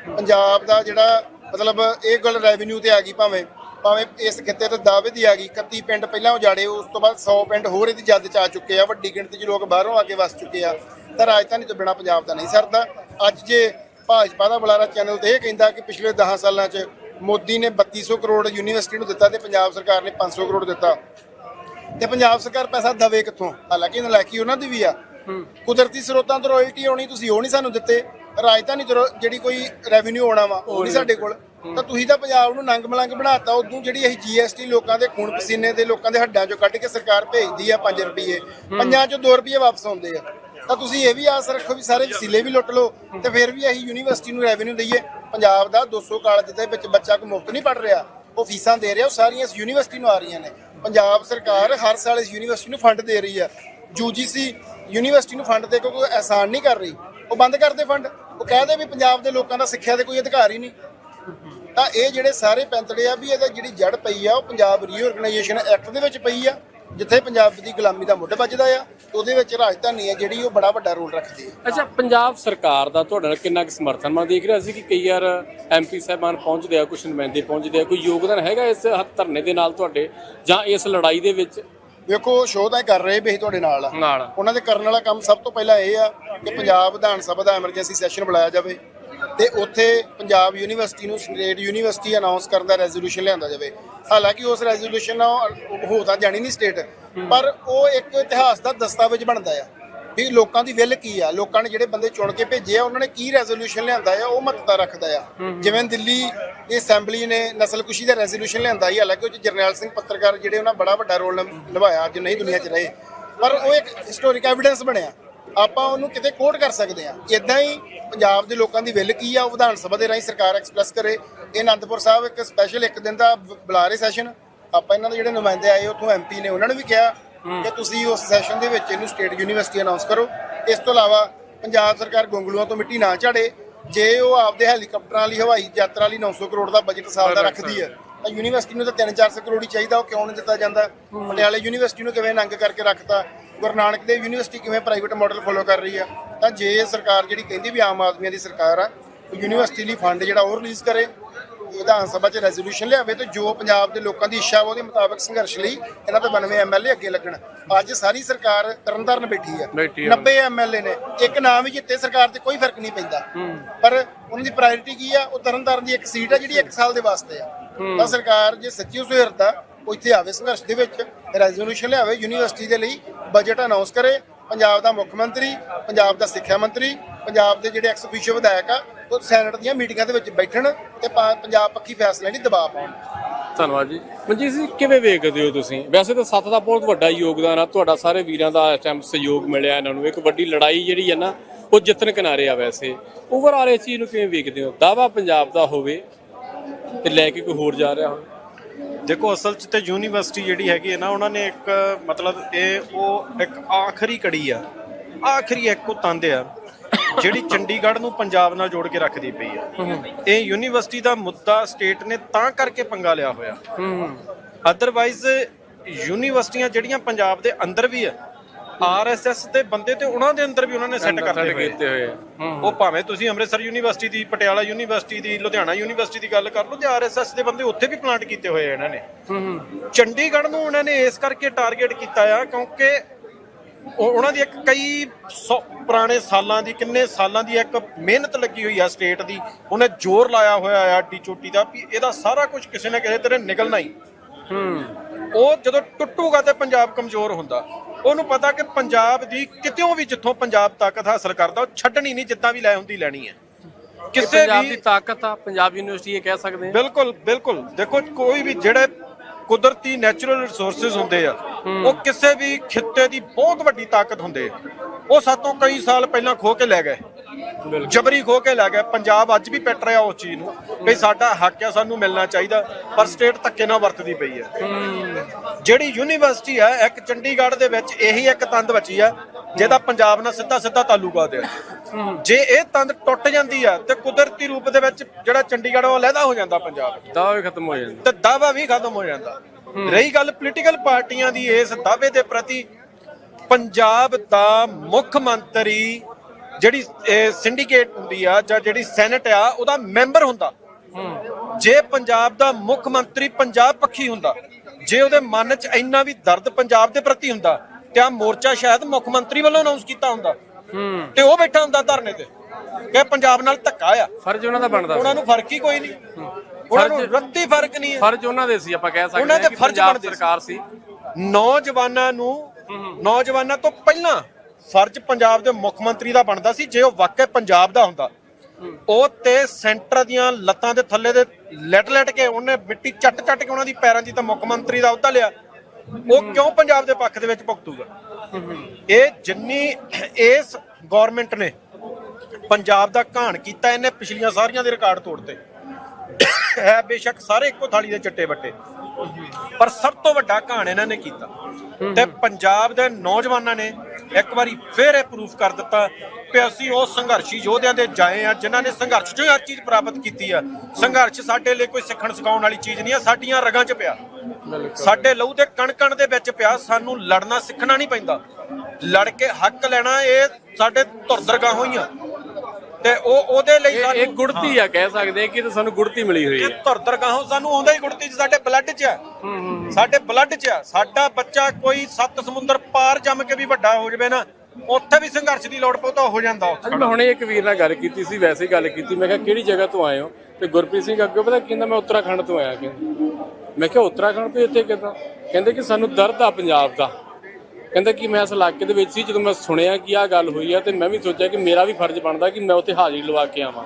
ਪੰਜਾਬ ਦਾ ਜਿਹੜਾ ਮਤਲਬ ਇਹ ਗੱਲ ਰੈਵਨਿਊ ਤੇ ਆ ਗਈ ਭਾਵੇਂ ਭਾਵੇਂ ਇਸ ਖਿੱਤੇ ਤੇ ਦਾਅਵੇ ਦੀ ਆ ਗਈ 31 ਪਿੰਡ ਪਹਿਲਾਂ ਉਜਾੜੇ ਉਸ ਤੋਂ ਬਾਅਦ 100 ਪਿੰਡ ਹੋਰ ਇਹਦੀ ਜੱਦ ਚ ਆ ਚੁੱਕੇ ਆ ਵੱਡੀ ਗਿਣਤੀ 'ਚ ਲੋਕ ਬਾਹਰੋਂ ਆ ਕੇ ਵਸ ਚੁੱਕੇ ਆ ਤਾਂ ਰਾਜਧਾਨੀ ਤੋਂ ਬਿਨਾ ਪੰਜਾਬ ਦਾ ਨਹੀਂ ਸਰਦਾ। ਅੱਜ ਜੇ ਭਾਜਪਾ ਦਾ ਬੁਲਾਰਾ ਚੈਨਲ ਤੇ ਇਹ ਕਹਿੰਦਾ ਕਿ ਪਿਛਲੇ 10 ਸਾਲਾਂ 'ਚ ਮੋਦੀ ਨੇ 3200 ਕਰੋੜ ਯੂਨੀਵਰਸਿਟੀ ਨੂੰ ਦਿੱਤਾ ਤੇ ਪੰਜਾਬ ਸਰਕਾਰ ਨੇ 500 ਕਰੋੜ ਦਿੱਤਾ। ਤੇ ਪੰਜਾਬ ਸਰਕਾਰ ਪੈਸਾ ਦਵੇ ਕਿੱਥੋਂ? ਹਾਲਾਂਕਿ ਨਲਾਇਕੀ ਉਹਨਾਂ ਦੀ ਵੀ ਆ। ਕੁਦਰਤੀ ਸਰੋਤਾਂ ਤੋਂ ਰਾਇਲਟੀ ਆਉਣੀ ਤੁਸੀਂ ਉਹ ਨਹੀਂ ਸਾਨੂੰ ਦਿੱਤੇ। ਰਾਜਧਾਨੀ ਤੋਂ ਜਿਹੜੀ ਕੋਈ ਰੈਵਨਿਊ ਆਉਣਾ ਵਾ ਉਹ ਨਹੀਂ ਸਾਡੇ ਕੋਲ। ਤਾਂ ਤੁਸੀਂ ਤਾਂ ਪੰਜਾਬ ਨੂੰ ਨੰਗ ਮਲੰਗ ਬਣਾਤਾ ਉਦੋਂ ਜਿਹੜੀ ਅਸੀਂ ਜੀਐਸਟੀ ਲੋਕਾਂ ਦੇ ਖੂਨ ਪਸੀਨੇ ਦੇ ਲੋਕਾਂ ਦੇ ਹੱਡਾਂ ਚੋਂ ਕੱਢ ਕੇ ਸਰਕਾਰ ਭੇਜਦੀ ਆ 5 ਰੁਪਏ ਪੰਜਾਂ ਚੋਂ 2 ਰੁਪਏ ਵਾਪਸ ਆਉਂਦੇ ਆ। ਤਾਂ ਤੁਸੀਂ ਇਹ ਵੀ ਆਸ ਰੱਖੋ ਵੀ ਸਾਰੇ ਵਸੀਲੇ ਵੀ ਲੁੱਟ ਲਓ ਤੇ ਫਿਰ ਵੀ ਅਸੀਂ ਯੂਨੀਵਰਸਿਟੀ ਨੂੰ ਰੈਵਨਿਊ ਦਈਏ। ਪੰਜਾਬ ਦਾ 200 ਕਾਲਜ ਦੇ ਵਿੱਚ ਬੱਚਾ ਕੋ ਮੁਫਤ ਨਹੀਂ ਪੜ ਰਿਹਾ। ਉਹ ਫੀਸਾਂ ਦੇ ਰਿਹਾ ਉਹ ਸਾਰੀਆਂ ਇਸ ਯੂਨੀਵਰਸਿਟੀ ਨੂੰ ਆ ਰਹੀਆਂ ਨੇ। ਪੰਜਾਬ ਸਰਕਾਰ ਹਰ ਸਾਲ ਇਸ ਯੂਨੀਵਰਸਿਟੀ ਨੂੰ ਫੰਡ ਦੇ ਰਹੀ ਆ। ਯੂਜੀਸੀ ਯੂਨੀਵਰਸਿਟੀ ਨੂੰ ਫੰਡ ਦੇ ਕੋਈ ਅਹਿਸਾਨ ਨਹੀਂ ਕਰ ਰਹੀ। ਉਹ ਬੰਦ ਕਰਦੇ ਫੰਡ। ਉਹ ਕਹਦੇ ਵੀ ਪੰਜਾਬ ਦੇ ਲੋਕਾਂ ਦਾ ਸਿੱਖਿਆ ਦੇ ਕੋਈ ਅਧਿਕਾਰ ਹੀ ਨਹੀਂ। ਤਾਂ ਇਹ ਜਿਹੜੇ ਸਾਰੇ ਪੈਂਤੜੇ ਆ ਵੀ ਇਹਦਾ ਜਿਹੜੀ ਜੜ ਪਈ ਆ, ਉਹ ਪੰਜਾਬ ਰੀਆਰਗੇਨਾਈਜੇਸ਼ਨ ਐਕਟ ਦੇ ਵਿੱਚ ਪਈ ਆ, ਜਿੱਥੇ ਪੰਜਾਬ ਦੀ ਗੁਲਾਮੀ ਦਾ ਮੁੱਢ ਵੱਜਦਾ ਆ ਉਹਦੇ ਵਿੱਚ ਰਾਜਧਾਨੀ ਆ ਜਿਹੜੀ ਉਹ ਬੜਾ ਵੱਡਾ ਰੋਲ ਰੱਖਦੀ ਹੈ ਅੱਛਾ, ਪੰਜਾਬ ਸਰਕਾਰ ਦਾ ਤੁਹਾਡੇ ਨਾਲ ਕਿੰਨਾ ਕੁ ਸਮਰਥਨ? ਮੈਂ ਦੇਖ ਰਿਹਾ ਸੀ ਕਿ ਕਈ ਵਾਰ ਐਮਪੀ ਸਾਹਿਬਾਨ ਪਹੁੰਚਦੇ ਆ ਕੁਝ ਨੁਮਾਇੰਦੇ ਪਹੁੰਚਦੇ ਆ, ਕੋਈ ਯੋਗਦਾਨ ਹੈਗਾ ਇਸ ਹੱਥ ਧਰਨੇ ਦੇ ਨਾਲ ਤੁਹਾਡੇ ਜਾਂ ਇਸ ਲੜਾਈ ਦੇ ਵਿੱਚ? ਵੇਖੋ ਸ਼ੋਅ ਤਾਂ ਇਹ ਕਰ ਰਹੇ ਵੀ ਅਸੀਂ ਤੁਹਾਡੇ ਨਾਲ ਆ। ਨਾਲ। ਉਹਨਾਂ ਦੇ ਕਰਨ ਵਾਲਾ ਕੰਮ ਸਭ ਤੋਂ ਪਹਿਲਾਂ ਇਹ ਆ ਕਿ ਪੰਜਾਬ ਵਿਧਾਨ ਸਭਾ ਦਾ ਐਮਰਜੈਂਸੀ ਸੈਸ਼ਨ ਬੁਲਾਇਆ ਜਾਵੇ ਤੇ ਉੱਥੇ ਪੰਜਾਬ ਯੂਨੀਵਰਸਿਟੀ ਨੂੰ ਸਟੇਟ ਯੂਨੀਵਰਸਿਟੀ ਅਨਾਉਂਸ ਕਰਨ ਦਾ ਰੈਜ਼ੋਲੂਸ਼ਨ ਲਿਆਂਦਾ ਜਾਵੇ। ਹਾਲਾਂਕਿ ਉਸ ਰੈਜ਼ੋਲੂਸ਼ਨ ਨਾਲ ਹੋ ਤਾਂ ਜਾਣੀ ਨਹੀਂ ਸਟੇਟ ਪਰ ਉਹ ਇੱਕ ਇਤਿਹਾਸ ਦਾ ਦਸਤਾਵੇਜ਼ ਬਣਦਾ ਆ। ਵੀ ਲੋਕਾਂ ਦੀ ਵਿਲ ਕੀ ਆ? ਲੋਕਾਂ ਨੇ ਜਿਹੜੇ ਬੰਦੇ ਚੁਣ ਕੇ ਭੇਜੇ ਆ ਉਹਨਾਂ ਨੇ ਕੀ ਰੈਜ਼ੋਲੂਸ਼ਨ ਲਿਆਂਦਾ ਆ? ਉਹ ਮਹੱਤਤਾ ਰੱਖਦਾ ਆ। ਜਿਵੇਂ ਦਿੱਲੀ ਦੀ ਅਸੈਂਬਲੀ ਨੇ ਨਸਲਕੁਸ਼ੀ ਦਾ ਰੈਜ਼ੋਲੂਸ਼ਨ ਲਿਆਂਦਾ ਸੀ ਹਾਲਾਂਕਿ ਉਹ ਜਰਨੈਲ ਸਿੰਘ ਪੱਤਰਕਾਰ ਜਿਹੜੇ ਉਹਨਾਂ ਬੜਾ ਵੱਡਾ ਰੋਲ ਨਿਭਾਇਆ ਅੱਜ ਨਹੀਂ ਦੁਨੀਆ 'ਚ ਰਹੇ। ਪਰ ਉਹ ਇੱਕ ਹਿਸਟੋਰਿਕ ਐਵੀਡੈਂਸ ਬਣਿਆ। ਆਪਾਂ ਉਹਨੂੰ ਕਿਤੇ ਕੋਟ ਕਰ ਸਕਦੇ ਆ। ਇਦਾਂ ਹੀ ਪੰਜਾਬ ਦੇ ਲੋਕਾਂ ਦੀ ਵਿਲ ਕੀ ਆ? ਉਹ ਵਿਧਾਨ ਸਭਾ ਦੇ ਰਾਹੀਂ ਸਰਕਾਰ ਐਕਸਪ੍ਰੈਸ ਕਰੇ। ਇਹ ਅਨੰਦਪੁਰ ਸਾਹਿਬ ਇੱਕ ਸਪੈਸ਼ਲ ਇੱਕ ਦਿਨ ਦਾ ਬੁਲਾ ਰਹੇ ਸੈਸ਼ਨ ਆਪਾਂ ਇਹਨਾਂ ਦੇ ਜਿਹੜੇ ਨੁਮਾਇੰਦੇ ਆਏ ਉੱਥੋਂ ਐਮਪੀ ਨੇ ਉਹਨਾਂ ਨੇ ਵੀ ਕਿਹਾ ਕਿ ਤੁਸੀਂ ਉਸ ਸੈਸ਼ਨ ਦੇ ਵਿੱਚ ਇਹਨੂੰ ਸਟੇਟ ਯੂਨੀਵਰਸਿਟੀ ਅਨਾਉਂਸ ਕਰੋ। ਇਸ ਤੋਂ ਇਲਾਵਾ ਪੰਜਾਬ ਸਰਕਾਰ ਗੋਂਗਲੂਆਂ ਤੋਂ ਮਿੱਟੀ ਨਾ ਝਾੜੇ। ਜੇ ਉਹ ਆਪਦੇ ਹੈਲੀਕਾਪਟਰਾਂ ਲਈ ਹਵਾਈ ਯਾਤਰਾ ਲਈ 900 ਕਰੋੜ ਦਾ ਬਜਟ ਸਾਲ ਦਾ ਰੱਖਦੀ ਹੈ। ਤਾਂ ਯੂਨੀਵਰਸਿਟੀ ਨੂੰ ਤਾਂ 3-400 ਕਰੋੜ ਹੀ ਚਾਹੀਦਾ ਉਹ ਕਿਉਂ ਨਹੀਂ ਦਿੱਤਾ ਜਾਂਦਾ? ਪਟਿਆਲੇ ਯੂਨੀਵਰਸਿਟੀ ਨੂੰ ਕਿਵੇਂ ਨੰਗ ਕਰਕੇ ਰੱਖਤਾ? ਗੁਰੂ ਨਾਨਕ ਦੇਵ ਯੂਨੀਵਰਸਿਟੀ ਕਿਵੇਂ ਪ੍ਰਾਈਵੇਟ ਮਾਡਲ ਫੋਲੋ ਕਰ ਰਹੀ ਆ ਤਾਂ ਜੇ ਸਰਕਾਰ ਜਿਹੜੀ ਕਹਿੰਦੀ ਵੀ ਆਮ ਆਦਮੀਆਂ ਦੀ ਸਰਕਾਰ ਆ ਯੂਨੀਵਰਸਿਟੀ ਲਈ ਫੰਡ ਜਿਹੜਾ ਉਹ ਰਿਲੀਜ਼ ਕਰੇ। ਵਿਧਾਨ ਸਭਾ 'ਚ ਰੈਜ਼ੋਲੂਸ਼ਨ ਲਿਆਵੇ ਤੇ ਜੋ ਪੰਜਾਬ ਦੇ ਲੋਕਾਂ ਦੀ ਇੱਛਾ ਉਹਦੇ ਮੁਤਾਬਕ ਸੰਘਰਸ਼ ਲਈ ਇਹਨਾਂ ਦੇ 92 ਐਮਐਲਏ ਅੱਗੇ ਲੱਗਣ। ਅੱਜ ਸਾਰੀ ਸਰਕਾਰ ਤਰਨਤਾਰਨ ਬੈਠੀ ਆ। ਬੈਠੀ ਆ। 90 ਐਮਐਲਏ ਨੇ। ਇੱਕ ਨਾਮ ਵੀ ਜਿੱਤੇ ਸਰਕਾਰ ਤੇ ਕੋਈ ਫ਼ਰਕ ਨਹੀਂ ਪੈਂਦਾ। ਪਰ ਉਹਨਾਂ ਦੀ ਪ੍ਰਾਇੋਰਟੀ ਕੀ ਆ? ਉਹ ਤਰਨਤਾਰਨ ਦੀ ਇੱਕ ਸੀਟ ਆ ਜਿਹੜੀ ਇੱਕ ਸਾਲ ਦੇ ਵਾਸਤੇ ਆ। ਤਾਂ ਸਰਕਾਰ ਜੇ ਸੱਚੀ ਸੁਹਿਰਦਾ ਉਹ ਇੱਥੇ ਆਵੇ ਸੰਘਰਸ਼ ਦੇ ਵਿੱਚ ਰੈਜ਼ੋਲੂਸ਼ਨ ਲਿਆਵੇ ਯੂਨੀਵਰਸਿਟੀ ਦੇ ਲਈ ਬਜਟ ਅਨਾਉਂਸ ਕਰੇ। ਪੰਜਾਬ ਦਾ ਮੁੱਖ ਮੰਤਰੀ ਪੰਜਾਬ ਦਾ ਸਿੱਖਿਆ ਮੰਤਰੀ ਪੰਜਾਬ ਦੇ ਜਿਹੜੇ ਐਕਸ ਅਫੀਸ਼ੀਅਲ ਵਿਧਾਇਕ ਆ ਉਹ ਸੈਨੇਟ ਦੀਆਂ ਮੀਟਿੰਗਾਂ ਦੇ ਵਿੱਚ ਬੈਠਣ ਤੇ ਪਾ- ਪੰਜਾਬ ਪੱਖੀ ਫੈਸਲੇ ਲਈ ਦਬਾਅ ਪਾਉਣ। ਧੰਨਵਾਦ ਜੀ। ਮਨਜੀਤ ਜੀ ਕਿਵੇਂ ਵੇਖਦੇ ਹੋ ਤੁਸੀਂ? ਵੈਸੇ ਤਾਂ ਸੱਤ ਦਾ ਬਹੁਤ ਵੱਡਾ ਯੋਗਦਾਨ ਆ ਤੁਹਾਡਾ ਸਾਰੇ ਵੀਰਾਂ ਦਾ ਇਸ ਟਾਈਮ ਸਹਿਯੋਗ ਮਿਲਿਆ ਇਹਨਾਂ ਨੂੰ। ਇੱਕ ਵੱਡੀ ਲੜਾਈ ਜਿਹੜੀ ਹੈ ਨਾ ਉਹ ਜਿੱਤਣ ਕਿਨਾਰੇ ਆ ਵੈਸੇ। ਓਵਰਆਲ ਇਸ ਚੀਜ਼ ਨੂੰ ਕਿਵੇਂ ਵੇਖਦੇ ਹੋ? ਦਾਵਾ ਪੰਜਾਬ ਦਾ ਹੋਵੇ ਤੇ ਲੈ ਕੇ ਕੋਈ ਹੋਰ ਜਾ ਰਿਹਾ ਹੋਵੇ? ਦੇਖੋ ਅਸਲ 'ਚ ਤੇ ਯੂਨੀਵਰਸਿਟੀ ਜਿਹੜੀ ਹੈਗੀ ਹੈ ਨਾ ਉਹਨਾਂ ਨੇ ਇੱਕ ਮਤਲਬ ਇਹ ਉਹ ਇੱਕ ਆਖਰੀ ਕੜੀ ਆ। ਆਖਰੀ ਇੱਕ ਉਹ ਤੰਦ ਆ। ਜਿਹੜੀ ਚੰਡੀਗੜ੍ਹ ਨੂੰ ਪੰਜਾਬ ਨਾਲ ਜੋੜ ਕੇ ਰੱਖਦੀ ਪਈ ਆ। ਇਹ ਯੂਨੀਵਰਸਿਟੀ ਦਾ ਮੁੱਦਾ ਸਟੇਟ ਨੇ ਤਾਂ ਕਰਕੇ ਪੰਗਾ ਲਿਆ ਹੋਇਆ। ਅਦਰਵਾਈਜ਼ ਯੂਨੀਵਰਸਿਟੀਆਂ ਜਿਹੜੀਆਂ ਪੰਜਾਬ ਦੇ ਅੰਦਰ ਵੀ ਆ ਆਰਐਸਐਸ ਦੇ ਬੰਦੇ ਤੇ ਉਹਨਾਂ ਦੇ ਅੰਦਰ ਵੀ ਉਹਨਾਂ ਨੇ ਸੈੱਟ ਕਰਦੇ ਹੋਏ ਕੀਤੇ ਹੋਏ ਆ। ਉਹ ਭਾਵੇਂ ਤੁਸੀਂ ਅੰਮ੍ਰਿਤਸਰ ਯੂਨੀਵਰਸਿਟੀ ਦੀ ਪਟਿਆਲਾ ਯੂਨੀਵਰਸਿਟੀ ਦੀ ਲੁਧਿਆਣਾ ਯੂਨੀਵਰਸਿਟੀ ਦੀ ਗੱਲ ਕਰ ਲਓ ਤੇ ਆਰਐਸਐਸ ਦੇ ਬੰਦੇ ਉੱਥੇ ਵੀ ਪਲਾਂਟ ਕੀਤੇ ਹੋਏ ਆ ਇਹਨਾਂ ਨੇ। ਚੰਡੀਗੜ੍ਹ ਨੂੰ ਉਹਨਾਂ ਨੇ ਇਸ ਕਰਕੇ ਟਾਰਗੇਟ ਕੀਤਾ ਆ ਕਿਉਂਕਿ ਉਹਨਾਂ ਦੀ ਇੱਕ ਕਈ ਪੁਰਾਣੇ ਸਾਲਾਂ ਦੀ ਕਿੰਨੇ ਸਾਲਾਂ ਦੀ ਇੱਕ ਮਿਹਨਤ ਲੱਗੀ ਹੋਈ ਆ ਸਟੇਟ ਦੀ। ਉਹਨੇ ਜ਼ੋਰ ਲਾਇਆ ਹੋਇਆ ਆ ਡੀ ਚੋਟੀ ਦਾ ਵੀ ਇਹਦਾ ਸਾਰਾ ਕੁਝ ਕਿਸੇ ਨਾ ਕਿਸੇ ਤਰ੍ਹਾਂ ਨਿਕਲਣਾ ਹੀ। ਉਹ ਜਦੋਂ ਟੁੱਟੂਗਾ ਤੇ ਪੰਜਾਬ ਕਮਜ਼ੋਰ ਹੁੰਦਾ। ਉਹਨੂੰ ਪਤਾ ਕਿ ਪੰਜਾਬ ਦੀ ਕਿਤਿਓਂ ਵੀ ਜਿੱਥੋਂ ਪੰਜਾਬ ਤਾਕਤ ਹਾਸਲ ਕਰਦਾ ਉਹ ਛੱਡਣੀ ਨਹੀਂ ਜਿੱਦਾਂ ਵੀ ਲੈ ਹੁੰਦੀ ਲੈਣੀ ਹੈ। ਕਿਸੇ ਪੰਜਾਬ ਵੀ ਦੀ ਤਾਕਤ ਆ ਪੰਜਾਬ ਯੂਨੀਵਰਸਿਟੀ ਇਹ ਕਹਿ ਸਕਦੇ ਆ। ਬਿਲਕੁਲ ਬਿਲਕੁਲ। ਦੇਖੋ ਕੋਈ ਵੀ ਜਿਹੜੇ ਕੁਦਰਤੀ ਨੈਚੁਰਲ ਰਿਸੋਰਸਸ ਹੁੰਦੇ ਆ ਉਹ ਕਿਸੇ ਵੀ ਖਿੱਤੇ ਦੀ ਬਹੁਤ ਵੱਡੀ ਤਾਕਤ ਹੁੰਦੇ ਆ। ਉਹ ਸਾਤੋਂ ਕਈ ਸਾਲ ਪਹਿਲਾਂ ਖੋ ਕੇ ਲੈ ਗਏ। ਜਬਰੀ ਖੋ ਕੇ ਲੈ ਗਏ। ਪੰਜਾਬ ਅੱਜ ਵੀ ਪਿੱਟ ਰਿਹਾ ਉਸ ਚੀਜ਼ ਨੂੰ ਵੀ ਸਾਡਾ ਹੱਕ ਆ ਸਾਨੂੰ ਮਿਲਣਾ ਚਾਹੀਦਾ ਪਰ ਸਟੇਟ ਧੱਕੇ ਨਾਲ ਵਰਤਦੀ ਪਈ ਹੈ। ਜਿਹੜੀ ਯੂਨੀਵਰਸਿਟੀ ਹੈ ਇੱਕ ਚੰਡੀਗੜ੍ਹ ਦੇ ਵਿੱਚ ਇਹੀ ਇੱਕ ਤੰਦ ਬਚੀ ਆ ਜਿਹਦਾ ਪੰਜਾਬ ਨਾਲ ਸਿੱਧਾ ਸਿੱਧਾ ਤਾਲੁਕਾਤ ਹੈ। ਜੇ ਇਹ ਤੰਦ ਟੁੱਟ ਜਾਂਦੀ ਆ ਤੇ ਕੁਦਰਤੀ ਰੂਪ ਦੇ ਵਿੱਚ ਜਿਹੜਾ ਚੰਡੀਗੜ੍ਹ ਉਹ ਅਲੱਗਾ ਹੋ ਜਾਂਦਾ ਪੰਜਾਬ ਦਾਵਾ ਵੀ ਖਤਮ ਹੋ ਜਾਂਦਾ। ਤੇ ਦਾਵਾ ਵੀ ਖਤਮ ਹੋ ਜਾਂਦਾ। ਰਹੀ ਗੱਲ ਪੋਲੀਟੀਕਲ ਪਾਰਟੀਆਂ ਦੀ ਇਸ ਦਾਅਵੇ ਦੇ ਪ੍ਰਤੀ ਪੰਜਾਬ ਦਾ ਮੁੱਖ ਮੰਤਰੀ ਜਿਹੜੀ ਸਿੰਡੀਕੇਟ ਹੁੰਦੀ ਆ ਜਾਂ ਜਿਹੜੀ ਸੈਨੇਟ ਆ ਉਹਦਾ ਮੈਂਬਰ ਹੁੰਦਾ। ਜੇ ਪੰਜਾਬ ਦਾ ਮੁੱਖ ਮੰਤਰੀ ਪੰਜਾਬ ਪੱਖੀ ਹੁੰਦਾ ਜੇ ਉਹਦੇ ਮਨ 'ਚ ਇੰਨਾ ਵੀ ਦਰਦ ਪੰਜਾਬ ਦੇ ਪ੍ਰਤੀ ਹੁੰਦਾ ਤੇ ਆ ਮੋਰਚਾ ਸ਼ਾਇਦ ਮੁੱਖ ਮੰਤਰੀ ਵੱਲੋਂ ਅਨਾਉਂਸ ਕੀਤਾ ਹੁੰਦਾ? ਹੂੰ। ਤੇ ਉਹ ਬੈਠਾ ਹੁੰਦਾ ਧਰਨੇ ਤੇ। ਕਿ ਪੰਜਾਬ ਨਾਲ ਧੱਕਾ ਆ। ਫਰਜ਼ ਉਹਨਾਂ ਦਾ ਬਣਦਾ ਉਹਨਾਂ ਨੂੰ ਫ਼ਰਕ ਹੀ ਕੋਈ ਨਹੀਂ। ਉਹਨਾਂ ਨੂੰ ਰੱਤੀ ਫ਼ਰਕ ਨਹੀਂ ਹੈ। ਫਰਜ਼ ਉਹਨਾਂ ਦੇ ਸੀ ਆਪਾਂ ਕਹਿ ਸਕਦੇ ਉਹਨਾਂ ਦੇ ਫਰਜ਼ ਬਣਦੇ। ਸਰਕਾਰ ਸੀ। ਨੌਜਵਾਨਾਂ ਨੂੰ ਨੌਜਵਾਨਾਂ ਤੋਂ ਪਹਿਲਾਂ ਫਰਜ਼ ਪੰਜਾਬ ਦੇ ਮੁੱਖ ਮੰਤਰੀ ਦਾ ਬਣਦਾ ਸੀ ਜੇ ਉਹ ਵਾਕਈ ਪੰਜਾਬ ਦਾ ਹੁੰਦਾ। ਉਹ ਤੇ ਸੈਂਟਰ ਦੀਆਂ ਲੱਤਾਂ ਦੇ ਥੱਲੇ ਦੇ ਲੈਟ ਲੈਟ ਕੇ ਉਹਨੇ ਮਿੱਟੀ ਚੱਟ ਚੱਟ ਕੇ ਉਹਨਾਂ ਦੀ ਪੈਰਾਂ ਦੀ ਤਾਂ ਮੁੱਖ ਮੰਤਰੀ ਦਾ ਅਹੁਦਾ ਲਿਆ। ਉਹ ਕਿਉਂ ਪੰਜਾਬ ਦੇ ਪੱਖ ਦੇ ਵਿੱਚ ਭੁਗਤੂਗਾ? ਇਹ ਜਿੰਨੀ ਇਸ ਗਵਰਨਮੈਂਟ ਨੇ ਪੰਜਾਬ ਦਾ ਘਾਣ ਕੀਤਾ, ਇਹਨੇ ਪਿਛਲੀਆਂ ਸਾਰੀਆਂ ਦੇ ਰਿਕਾਰਡ ਤੋੜਤੇ। ਹੈ ਬੇਸ਼ੱਕ ਸਾਰੇ ਇੱਕੋ ਥਾਲੀ ਦੇ ਚੱਟੇ ਵੱਟੇ। ਪਰ ਸਭ ਤੋਂ ਵੱਡਾ ਘਾਣ ਇਹਨਾਂ ਨੇ ਕੀਤਾ। ਤੇ ਪੰਜਾਬ ਦੇ ਨੌਜਵਾਨਾਂ ਨੇ ਇੱਕ ਵਾਰੀ ਫੇਰ ਇਹ ਪ੍ਰੂਫ ਕਰ ਦਿੱਤਾ ਕਿ ਅਸੀਂ ਉਹ ਸੰਘਰਸ਼ੀ ਯੋਧਿਆਂ ਦੇ ਜਾਏ ਆ ਜਿਨ੍ਹਾਂ ਨੇ ਸੰਘਰਸ਼ 'ਚੋਂ ਹਰ ਚੀਜ਼ ਪ੍ਰਾਪਤ ਕੀਤੀ ਆ। ਸੰਘਰਸ਼ ਸਾਡੇ ਲਈ ਕੋਈ ਸਿੱਖਣ ਸਿਖਾਉਣ ਵਾਲੀ ਚੀਜ਼ ਨਹੀਂ ਆ ਸਾਡੀਆਂ ਰਗਾਂ 'ਚ ਪਿਆ। ਸਾਡੇ ਲਹੂ ਦੇ ਕਣ ਕਣ ਦੇ ਵਿੱਚ ਪਿਆ ਸਾਨੂੰ ਲੜਨਾ ਸਿੱਖਣਾ ਨਹੀਂ ਪੈਂਦਾ। ਲੜ ਕੇ ਹੱਕ ਲੈਣਾ ਇਹ ਸਾਡੇ ਧੁਰਦਰਗਾਹ ਹੋਈਆਂ। ਤੇ ਉਹ ਉਹਦੇ ਲਈ ਇਹ ਇਹ ਗੁੜਤੀ ਆ ਕਹਿ ਸਕਦੇ ਕਿ ਇਹ ਤਾਂ ਸਾਨੂੰ ਗੁੜਤੀ ਮਿਲੀ ਹੋਈ ਇਹ ਹੈ। ਧੁਰਦਰਗਾਹੋਂ ਸਾਨੂੰ ਆਉਂਦਾ ਹੀ ਗੁੜਤੀ ਚ ਸਾਡੇ ਬਲੱਡ 'ਚ ਆ। ਸਾਡੇ ਬਲੱਡ 'ਚ ਆ। ਸਾਡਾ ਬੱਚਾ ਕੋਈ ਸੱਤ ਸਮੁੰਦਰ ਪਾਰ ਜੰਮ ਕੇ ਵੀ ਵੱਡਾ ਹੋ ਜਾਵੇ ਨਾ ਉੱਥੇ ਵੀ ਸੰਘਰਸ਼ ਦੀ ਲੋੜ ਪਊ ਤਾਂ ਹੋ ਜਾਂਦਾ ਉੱਥੇ। ਅੱਜ ਮੈਂ ਹੁਣੇ ਇੱਕ ਵੀਰ ਨਾਲ ਗੱਲ ਕੀਤੀ ਸੀ, ਵੈਸੇ ਹੀ ਗੱਲ ਕੀਤੀ। ਮੈਂ ਕਿਹਾ, ਕਿਹੜੀ ਜਗ੍ਹਾ ਤੋਂ ਆਏ ਹੋ? ਤੇ ਗੁਰਪ੍ਰੀਤ ਸਿੰਘ ਅੱਗੇ ਪਤਾ ਕਹਿੰਦਾ, ਮੈਂ ਉੱਤਰਾਖੰਡ ਤੋਂ ਆਇਆ। ਕਹਿੰਦਾ। ਮੈਂ ਕਿਹਾ, ਉੱਤਰਾਖੰਡ ਤੋਂ ਇੱਥੇ ਕਿੱਦਾਂ? ਕਹਿੰਦੇ ਕਿ ਸਾਨੂੰ ਦਰਦ ਆ ਪੰਜਾਬ ਦਾ। ਕਹਿੰਦਾ ਕਿ ਮੈਂ ਇਸ ਇਲਾਕੇ ਦੇ ਵਿੱਚ ਸੀ, ਜਦੋਂ ਮੈਂ ਸੁਣਿਆ ਕਿ ਆਹ ਗੱਲ ਹੋਈ ਆ, ਤੇ ਮੈਂ ਵੀ ਸੋਚਿਆ ਕਿ ਮੇਰਾ ਵੀ ਫਰਜ਼ ਬਣਦਾ ਕਿ ਮੈਂ ਉੱਥੇ ਹਾਜ਼ਰੀ ਲਵਾ ਕੇ ਆਵਾਂ।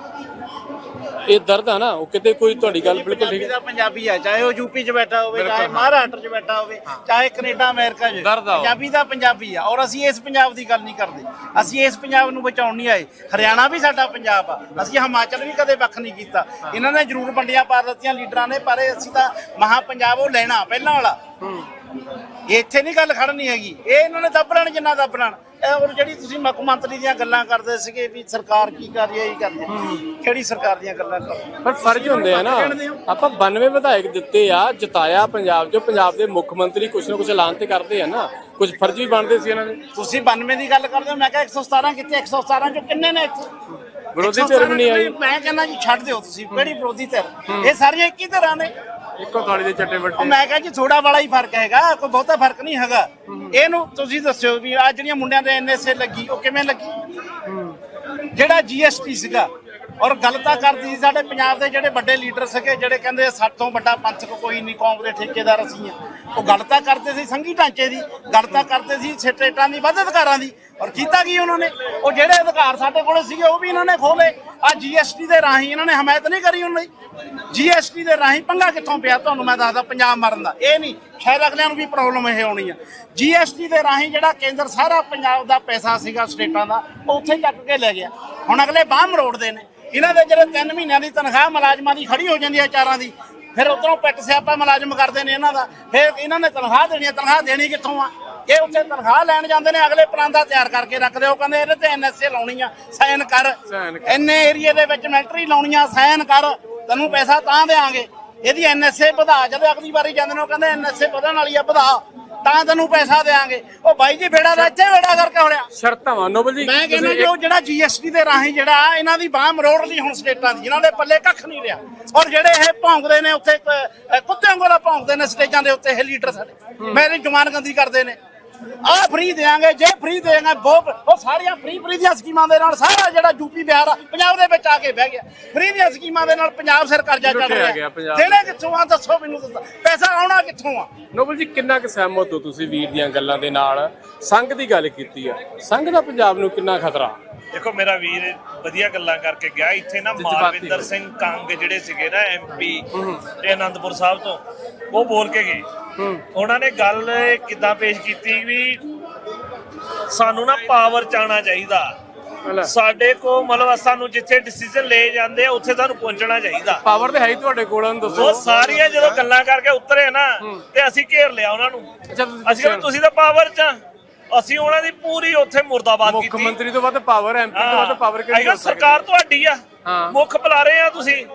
ਇਹ ਦਰਦ ਆ ਨਾ ਉਹ ਕਿਤੇ ਕੋਈ ਤੁਹਾਡੀ ਗੱਲ ਬਿਲਕੁਲ ਪੰਜਾਬੀ ਠੀਕ ਦਾ ਪੰਜਾਬੀ ਹੈ ਚਾਹੇ ਉਹ ਯੂਪੀ 'ਚ ਬੈਠਾ ਹੋਵੇ ਚਾਹੇ ਮਹਾਰਾਸ਼ਟਰ 'ਚ ਬੈਠਾ ਹੋਵੇ ਚਾਹੇ ਕੈਨੇਡਾ ਅਮਰੀਕਾ 'ਚ। ਦਰਦ ਆ ਉਹ। ਪੰਜਾਬੀ ਦਾ ਪੰਜਾਬੀ ਆ ਔਰ ਅਸੀਂ ਇਸ ਪੰਜਾਬ ਦੀ ਗੱਲ ਨਹੀਂ ਕਰਦੇ। ਅਸੀਂ ਇਸ ਪੰਜਾਬ ਨੂੰ ਬਚਾਉਣ ਨਹੀਂ ਆਏ। ਹਰਿਆਣਾ ਵੀ ਸਾਡਾ ਪੰਜਾਬ ਆ। ਅਸੀਂ ਹਿਮਾਚਲ ਵੀ ਕਦੇ ਵੱਖ ਨਹੀਂ ਕੀਤਾ। ਇਹਨਾਂ ਨੇ ਜ਼ਰੂਰ ਵੰਡੀਆਂ ਪਾ ਦਿੱਤੀਆਂ ਲੀਡਰਾਂ ਨੇ ਪਰ ਅਸੀਂ ਤਾਂ ਮਹਾ ਪੰਜਾਬ ਉਹ ਲੈਣਾ ਪਹਿਲਾਂ ਵਾਲਾ। ਇੱਥੇ ਨਹੀਂ ਗੱਲ ਖੜਨੀ ਹੈਗੀ। ਇਹ ਇਹਨਾਂ ਨੇ ਦੱਬ ਲੈਣ ਜਿੰਨਾ ਦੱਬ ਲੈਣ। ਇਹ ਔਰ ਜਿਹੜੀ ਤੁਸੀਂ ਮੁੱਖ ਮੰਤਰੀ ਦੀਆਂ ਗੱਲਾਂ ਕਰਦੇ ਸੀਗੇ ਵੀ ਸਰਕਾਰ ਕੀ ਕਰ ਰਹੀ ਹੈ ਇਹ ਕਰ ਰਹੀ ਹੈ ਕਿਹੜੀ ਸਰਕਾਰ ਦੀਆਂ ਗੱਲਾਂ ਕਰਦੇ ਪਰ ਫਰਜ਼ ਹੁੰਦੇ ਆ ਨਾ। ਆਪਾਂ 92 ਵਿਧਾਇਕ ਦਿੱਤੇ ਆ ਜਿਤਾਇਆ ਪੰਜਾਬ 'ਚ। ਪੰਜਾਬ ਦੇ ਮੁੱਖ ਮੰਤਰੀ ਕੁਛ ਨਾ ਕੁਛ ਐਲਾਨ ਤੇ ਕਰਦੇ ਆ ਨਾ। ਕੁਝ ਫਰਜ਼ ਵੀ ਬਣਦੇ ਸੀ ਇਹਨਾਂ ਦੇ। ਤੁਸੀਂ 92 ਦੀ ਗੱਲ ਕਰਦੇ ਹੋ ਮੈਂ ਕਿਹਾ 117 ਕਿੱਥੇ 117 ਚੋਂ ਕਿੰਨੇ ਨੇ ਇੱਥੇ? ਵਿਰੋਧੀ ਧਿਰ ਨਹੀਂ ਆਈ ਮੈਂ ਕਹਿੰਦਾ ਜੀ ਛੱਡ ਦਿਓ ਤੁਸੀਂ ਕਿਹੜੀ ਵਿਰੋਧੀ ਧਿਰ? ਇਹ ਸਾਰੀਆਂ ਇੱਕ ਹੀ ਧਿਰਾਂ ਨੇ। ਇੱਕੋ ਥਾਲੀ ਦੇ ਚੱਟੇ ਉਹ ਵੱਟੇ ਮੈਂ ਕਿਹਾ ਜੀ ਥੋੜਾ ਵਾਲਾ ਹੀ ਫ਼ਰਕ ਹੈਗਾ ਕੋਈ ਬਹੁਤਾ ਫ਼ਰਕ ਨਹੀਂ ਹੈਗਾ। ਇਹਨੂੰ ਤੁਸੀਂ ਦੱਸਿਓ ਵੀ ਆ ਜਿਹੜੀਆਂ ਮੁੰਡਿਆਂ ਦੇ ਐਨਐਸਏ ਲੱਗੀ ਉਹ ਕਿਵੇਂ ਲੱਗੀ? ਜਿਹੜਾ ਜੀਐਸਟੀ ਸੀਗਾ ਔਰ ਗੱਲ ਤਾਂ ਕਰਦੀ ਸੀ, ਸਾਡੇ ਪੰਜਾਬ ਦੇ ਜਿਹੜੇ ਵੱਡੇ ਲੀਡਰ ਸੀਗੇ, ਜਿਹੜੇ ਕਹਿੰਦੇ ਸਾਡੇ ਤੋਂ ਵੱਡਾ ਪੰਥਕ ਕੋਈ ਨਹੀਂ ਕੌਮ ਦੇ ਠੇਕੇਦਾਰ ਅਸੀਂ ਆ। ਉਹ ਗੱਲ ਤਾਂ ਕਰਦੇ ਸੀ ਸੰਘੀ ਢਾਂਚੇ ਦੀ, ਗੱਲ ਤਾਂ ਕਰਦੇ ਸੀ ਸਟੇਟਾਂ ਦੀ, ਵੱਧ ਅਧਿਕਾਰਾਂ ਦੀ। ਔਰ ਕੀਤਾ ਕੀ ਉਹਨਾਂ ਨੇ? ਉਹ ਜਿਹੜੇ ਅਧਿਕਾਰ ਸਾਡੇ ਕੋਲ ਸੀਗੇ, ਉਹ ਵੀ ਇਹਨਾਂ ਨੇ ਖੋਲੇ ਆ ਜੀਐਸਟੀ ਦੇ ਰਾਹੀਂ ਇਹਨਾਂ ਨੇ ਹਮਾਇਤ ਨਹੀਂ ਕਰੀ ਉਹਨਾਂ ਦੀ। ਜੀਐਸਟੀ ਦੇ ਰਾਹੀਂ ਪੰਗਾ ਕਿੱਥੋਂ ਪਿਆ? ਤੁਹਾਨੂੰ ਮੈਂ ਦੱਸਦਾ, ਪੰਜਾਬ ਮਰਨ ਦਾ। ਇਹ ਨਹੀਂ, ਸ਼ਾਇਦ ਅਗਲਿਆਂ ਨੂੰ ਵੀ ਪ੍ਰੋਬਲਮ ਇਹ ਆਉਣੀ ਆ। ਜੀਐਸਟੀ ਦੇ ਰਾਹੀਂ ਜਿਹੜਾ ਕੇਂਦਰ ਸਾਰਾ ਪੰਜਾਬ ਦਾ ਪੈਸਾ ਸੀਗਾ ਸਟੇਟਾਂ ਦਾ, ਉਹ ਉੱਥੇ ਚੱਕ ਕੇ ਲੈ ਗਿਆ। ਹੁਣ ਅਗਲੇ ਬਾਹਮ ਮਰੋੜਦੇ ਨੇ। ਇਹਨਾਂ ਦੇ ਜਿਹੜੇ 3 ਮਹੀਨਿਆਂ ਦੀ ਤਨਖਾਹ ਮੁਲਾਜ਼ਮਾਂ ਦੀ ਖੜੀ ਹੋ ਜਾਂਦੀ ਹੈ ਚਾਰਾਂ ਦੀ ਫਿਰ ਉਧਰੋਂ ਪਿੱਟ ਸਿਆਪਾ ਮੁਲਾਜ਼ਮ ਕਰਦੇ ਨੇ ਇਹਨਾਂ ਦਾ ਫਿਰ ਇਹਨਾਂ ਨੇ ਤਨਖਾਹ ਦੇਣੀ ਹੈ ਤਨਖਾਹ ਦੇਣੀ ਕਿੱਥੋਂ ਆ? ਇਹ ਉੱਥੇ ਤਨਖਾਹ ਲੈਣ ਜਾਂਦੇ ਨੇ ਅਗਲੇ ਪਰਾਂਦਾ ਤਿਆਰ ਕਰਕੇ ਰੱਖਦੇ ਉਹ ਕਹਿੰਦੇ ਇਹਦੇ ਤੇ ਐਨਐਸਏ ਲਾਉਣੀ ਆ ਸਾਈਨ ਕਰ। ਇੰਨੇ ਏਰੀਏ ਦੇ ਵਿੱਚ ਮਿਲਟਰੀ ਲਾਉਣੀ ਆ ਸਾਈਨ ਕਰ ਤੈਨੂੰ ਪੈਸਾ ਤਾਂ ਦੇਾਂਗੇ ਇਹਦੀ ਐਨਐਸਏ ਵਧਾ ਜਦੋਂ ਅਗਲੀ ਵਾਰੀ ਜਾਂਦੇ ਨੇ ਉਹ ਕਹਿੰਦੇ ਐਨਐਸਏ ਵਧਣ ਵਾਲੀ ਆ ਵਧਾ। ਤਾਂ ਤੈਨੂੰ ਪੈਸਾ ਦੇਾਂਗੇ ਉਹ ਬਾਈ ਜੀ ਫੇੜਾ ਦਾ ਇੱਥੇ ਫੇੜਾ ਕਰਕੇ ਹੋੜਿਆ ਸ਼ਰਤਾਂ ਵਾ ਨੋਬਲ ਜੀ। ਮੈਂ ਕਹਿੰਦਾ ਜੋ ਜਿਹੜਾ ਜੀਐਸਟੀ ਦੇ ਰਾਹੀਂ ਜਿਹੜਾ ਇਹਨਾਂ ਦੀ ਬਾਹ ਮਰੋੜ ਲਈ ਹੁਣ ਸਟੇਟਾਂ ਦੀ ਜਿਨ੍ਹਾਂ ਦੇ ਪੱਲੇ ਕੱਖ ਨਹੀਂ ਰਿਹਾ। ਔਰ ਜਿਹੜੇ ਇਹ ਭੌਂਕਦੇ ਨੇ ਉੱਥੇ ਕ- ਅਹ ਕੁੱਤਿਆਂ ਕੋਲ ਭੌਂਕਦੇ ਨੇ ਸਟੇਜਾਂ ਦੇ ਉੱਤੇ ਇਹ ਲੀਡਰ ਸਾਡੇ। ਮੇਰੀ ਜਮਾਨਗੰਦੀ ਕਰਦੇ ਨੇ। ਆਹ ਫ੍ਰੀ ਦੇਾਂਗੇ ਜੇ ਫ੍ਰੀ ਦੇਾਂਗੇ ਬਹੁਤ ਉਹ ਸਾਰੀਆਂ ਫ੍ਰੀ ਫ੍ਰੀ ਦੀਆਂ ਸਕੀਮਾਂ ਦੇ ਨਾਲ ਸਾਰਾ ਜਿਹੜਾ ਯੂਪੀ ਬਿਹਾਰ ਆ ਪੰਜਾਬ ਦੇ ਵਿੱਚ ਆ ਕੇ ਬਹਿ ਗਿਆ। ਫ੍ਰੀ ਦੀਆਂ ਸਕੀਮਾਂ ਦੇ ਨਾਲ ਪੰਜਾਬ ਸਿਰ ਕਰਜ਼ਾ ਲੁੱਟਿਆ ਗਿਆ ਰਿਹਾ ਪੰਜਾਬ। ਦੇਣੇ ਕਿੱਥੋਂ ਆ ਦੱਸੋ ਮੈਨੂੰ ਦੱਸੋ। ਪੈਸਾ ਆਉਣਾ ਕਿੱਥੋਂ ਆ? ਨੋਬਲ ਜੀ ਕਿੰਨਾ ਕੁ ਸਹਿਮਤ ਹੋ ਤੁਸੀਂ ਵੀਰ ਦੀਆਂ ਗੱਲਾਂ ਦੇ ਨਾਲ? ਸੰਘ ਦੀ ਗੱਲ ਕੀਤੀ ਆ। ਸੰਘ ਦਾ ਪੰਜਾਬ ਨੂੰ ਕਿੰਨਾ ਖਤਰਾ? ਦੇਖੋ ਮੇਰਾ ਵੀਰ ਵਧੀਆ ਗੱਲਾਂ ਕਰਕੇ ਗਿਆ। ਇੱਥੇ ਨਾ ਮਾਰਵਿੰਦਰ। ਸਿੰਘ ਕੰਗ ਜਿਹੜੇ ਸੀਗੇ ਨਾ ਐਮਪੀ ਤੇ ਆਨੰਦਪੁਰ ਸਾਹਿਬ ਤੋਂ ਉਹ ਬੋਲ ਕੇ ਗਏ। ਉਹਨਾਂ ਨੇ ਗੱਲ ਕਿੱਦਾਂ ਪੇਸ਼ ਕੀਤੀ ਵੀ ਸਾਨੂੰ ਨਾ ਪਾਵਰ ਚਾਣਾ ਚਾਹੀਦਾ। ਲੈ, ਸਾਡੇ ਕੋ ਮਤਲਬ ਸਾਨੂੰ ਜਿੱਥੇ ਡਿਸੀਜਨ ਲਏ ਜਾਂਦੇ ਆ ਉੱਥੇ ਸਾਨੂੰ ਪਹੁੰਚਣਾ ਚਾਹੀਦਾ। ਪਾਵਰ ਤੇ ਹੈ ਹੀ ਤੁਹਾਡੇ ਕੋਲ ਉਹਨੂੰ ਦੱਸੋ। ਉਹ ਸਾਰੀਆਂ ਜਦੋਂ ਗੱਲਾਂ ਕਰਕੇ ਉਤਰੇ ਨਾ ਤੇ ਅਸੀਂ ਘੇਰ ਲਿਆ ਉਹਨਾਂ ਨੂੰ। ਅਸੀਂ ਤੁਸੀਂ ਤਾਂ ਪਾਵਰ ਚ। ਅਸੀਂ ਉਹਨਾਂ ਦੀ ਪੂਰੀ ਉੱਥੇ ਮੁਰਦਾਬਾਦ ਮੁੱਖ ਕੀਤੀ। ਮੰਤਰੀ ਤੋਂ ਵੱਧ ਪਾਵਰ ਐਮਪੀ ਤੋਂ ਵੱਧ ਪਾਵਰ ਕਿਹੜੀ ਹੋ ਸਕਦੀ ਸਰਕਾਰ ਤੁਹਾਡੀ ਆ। ਹਾਂ। ਮੁੱਖ ਬੁਲਾਰੇ ਆ ਤੁਸੀਂ।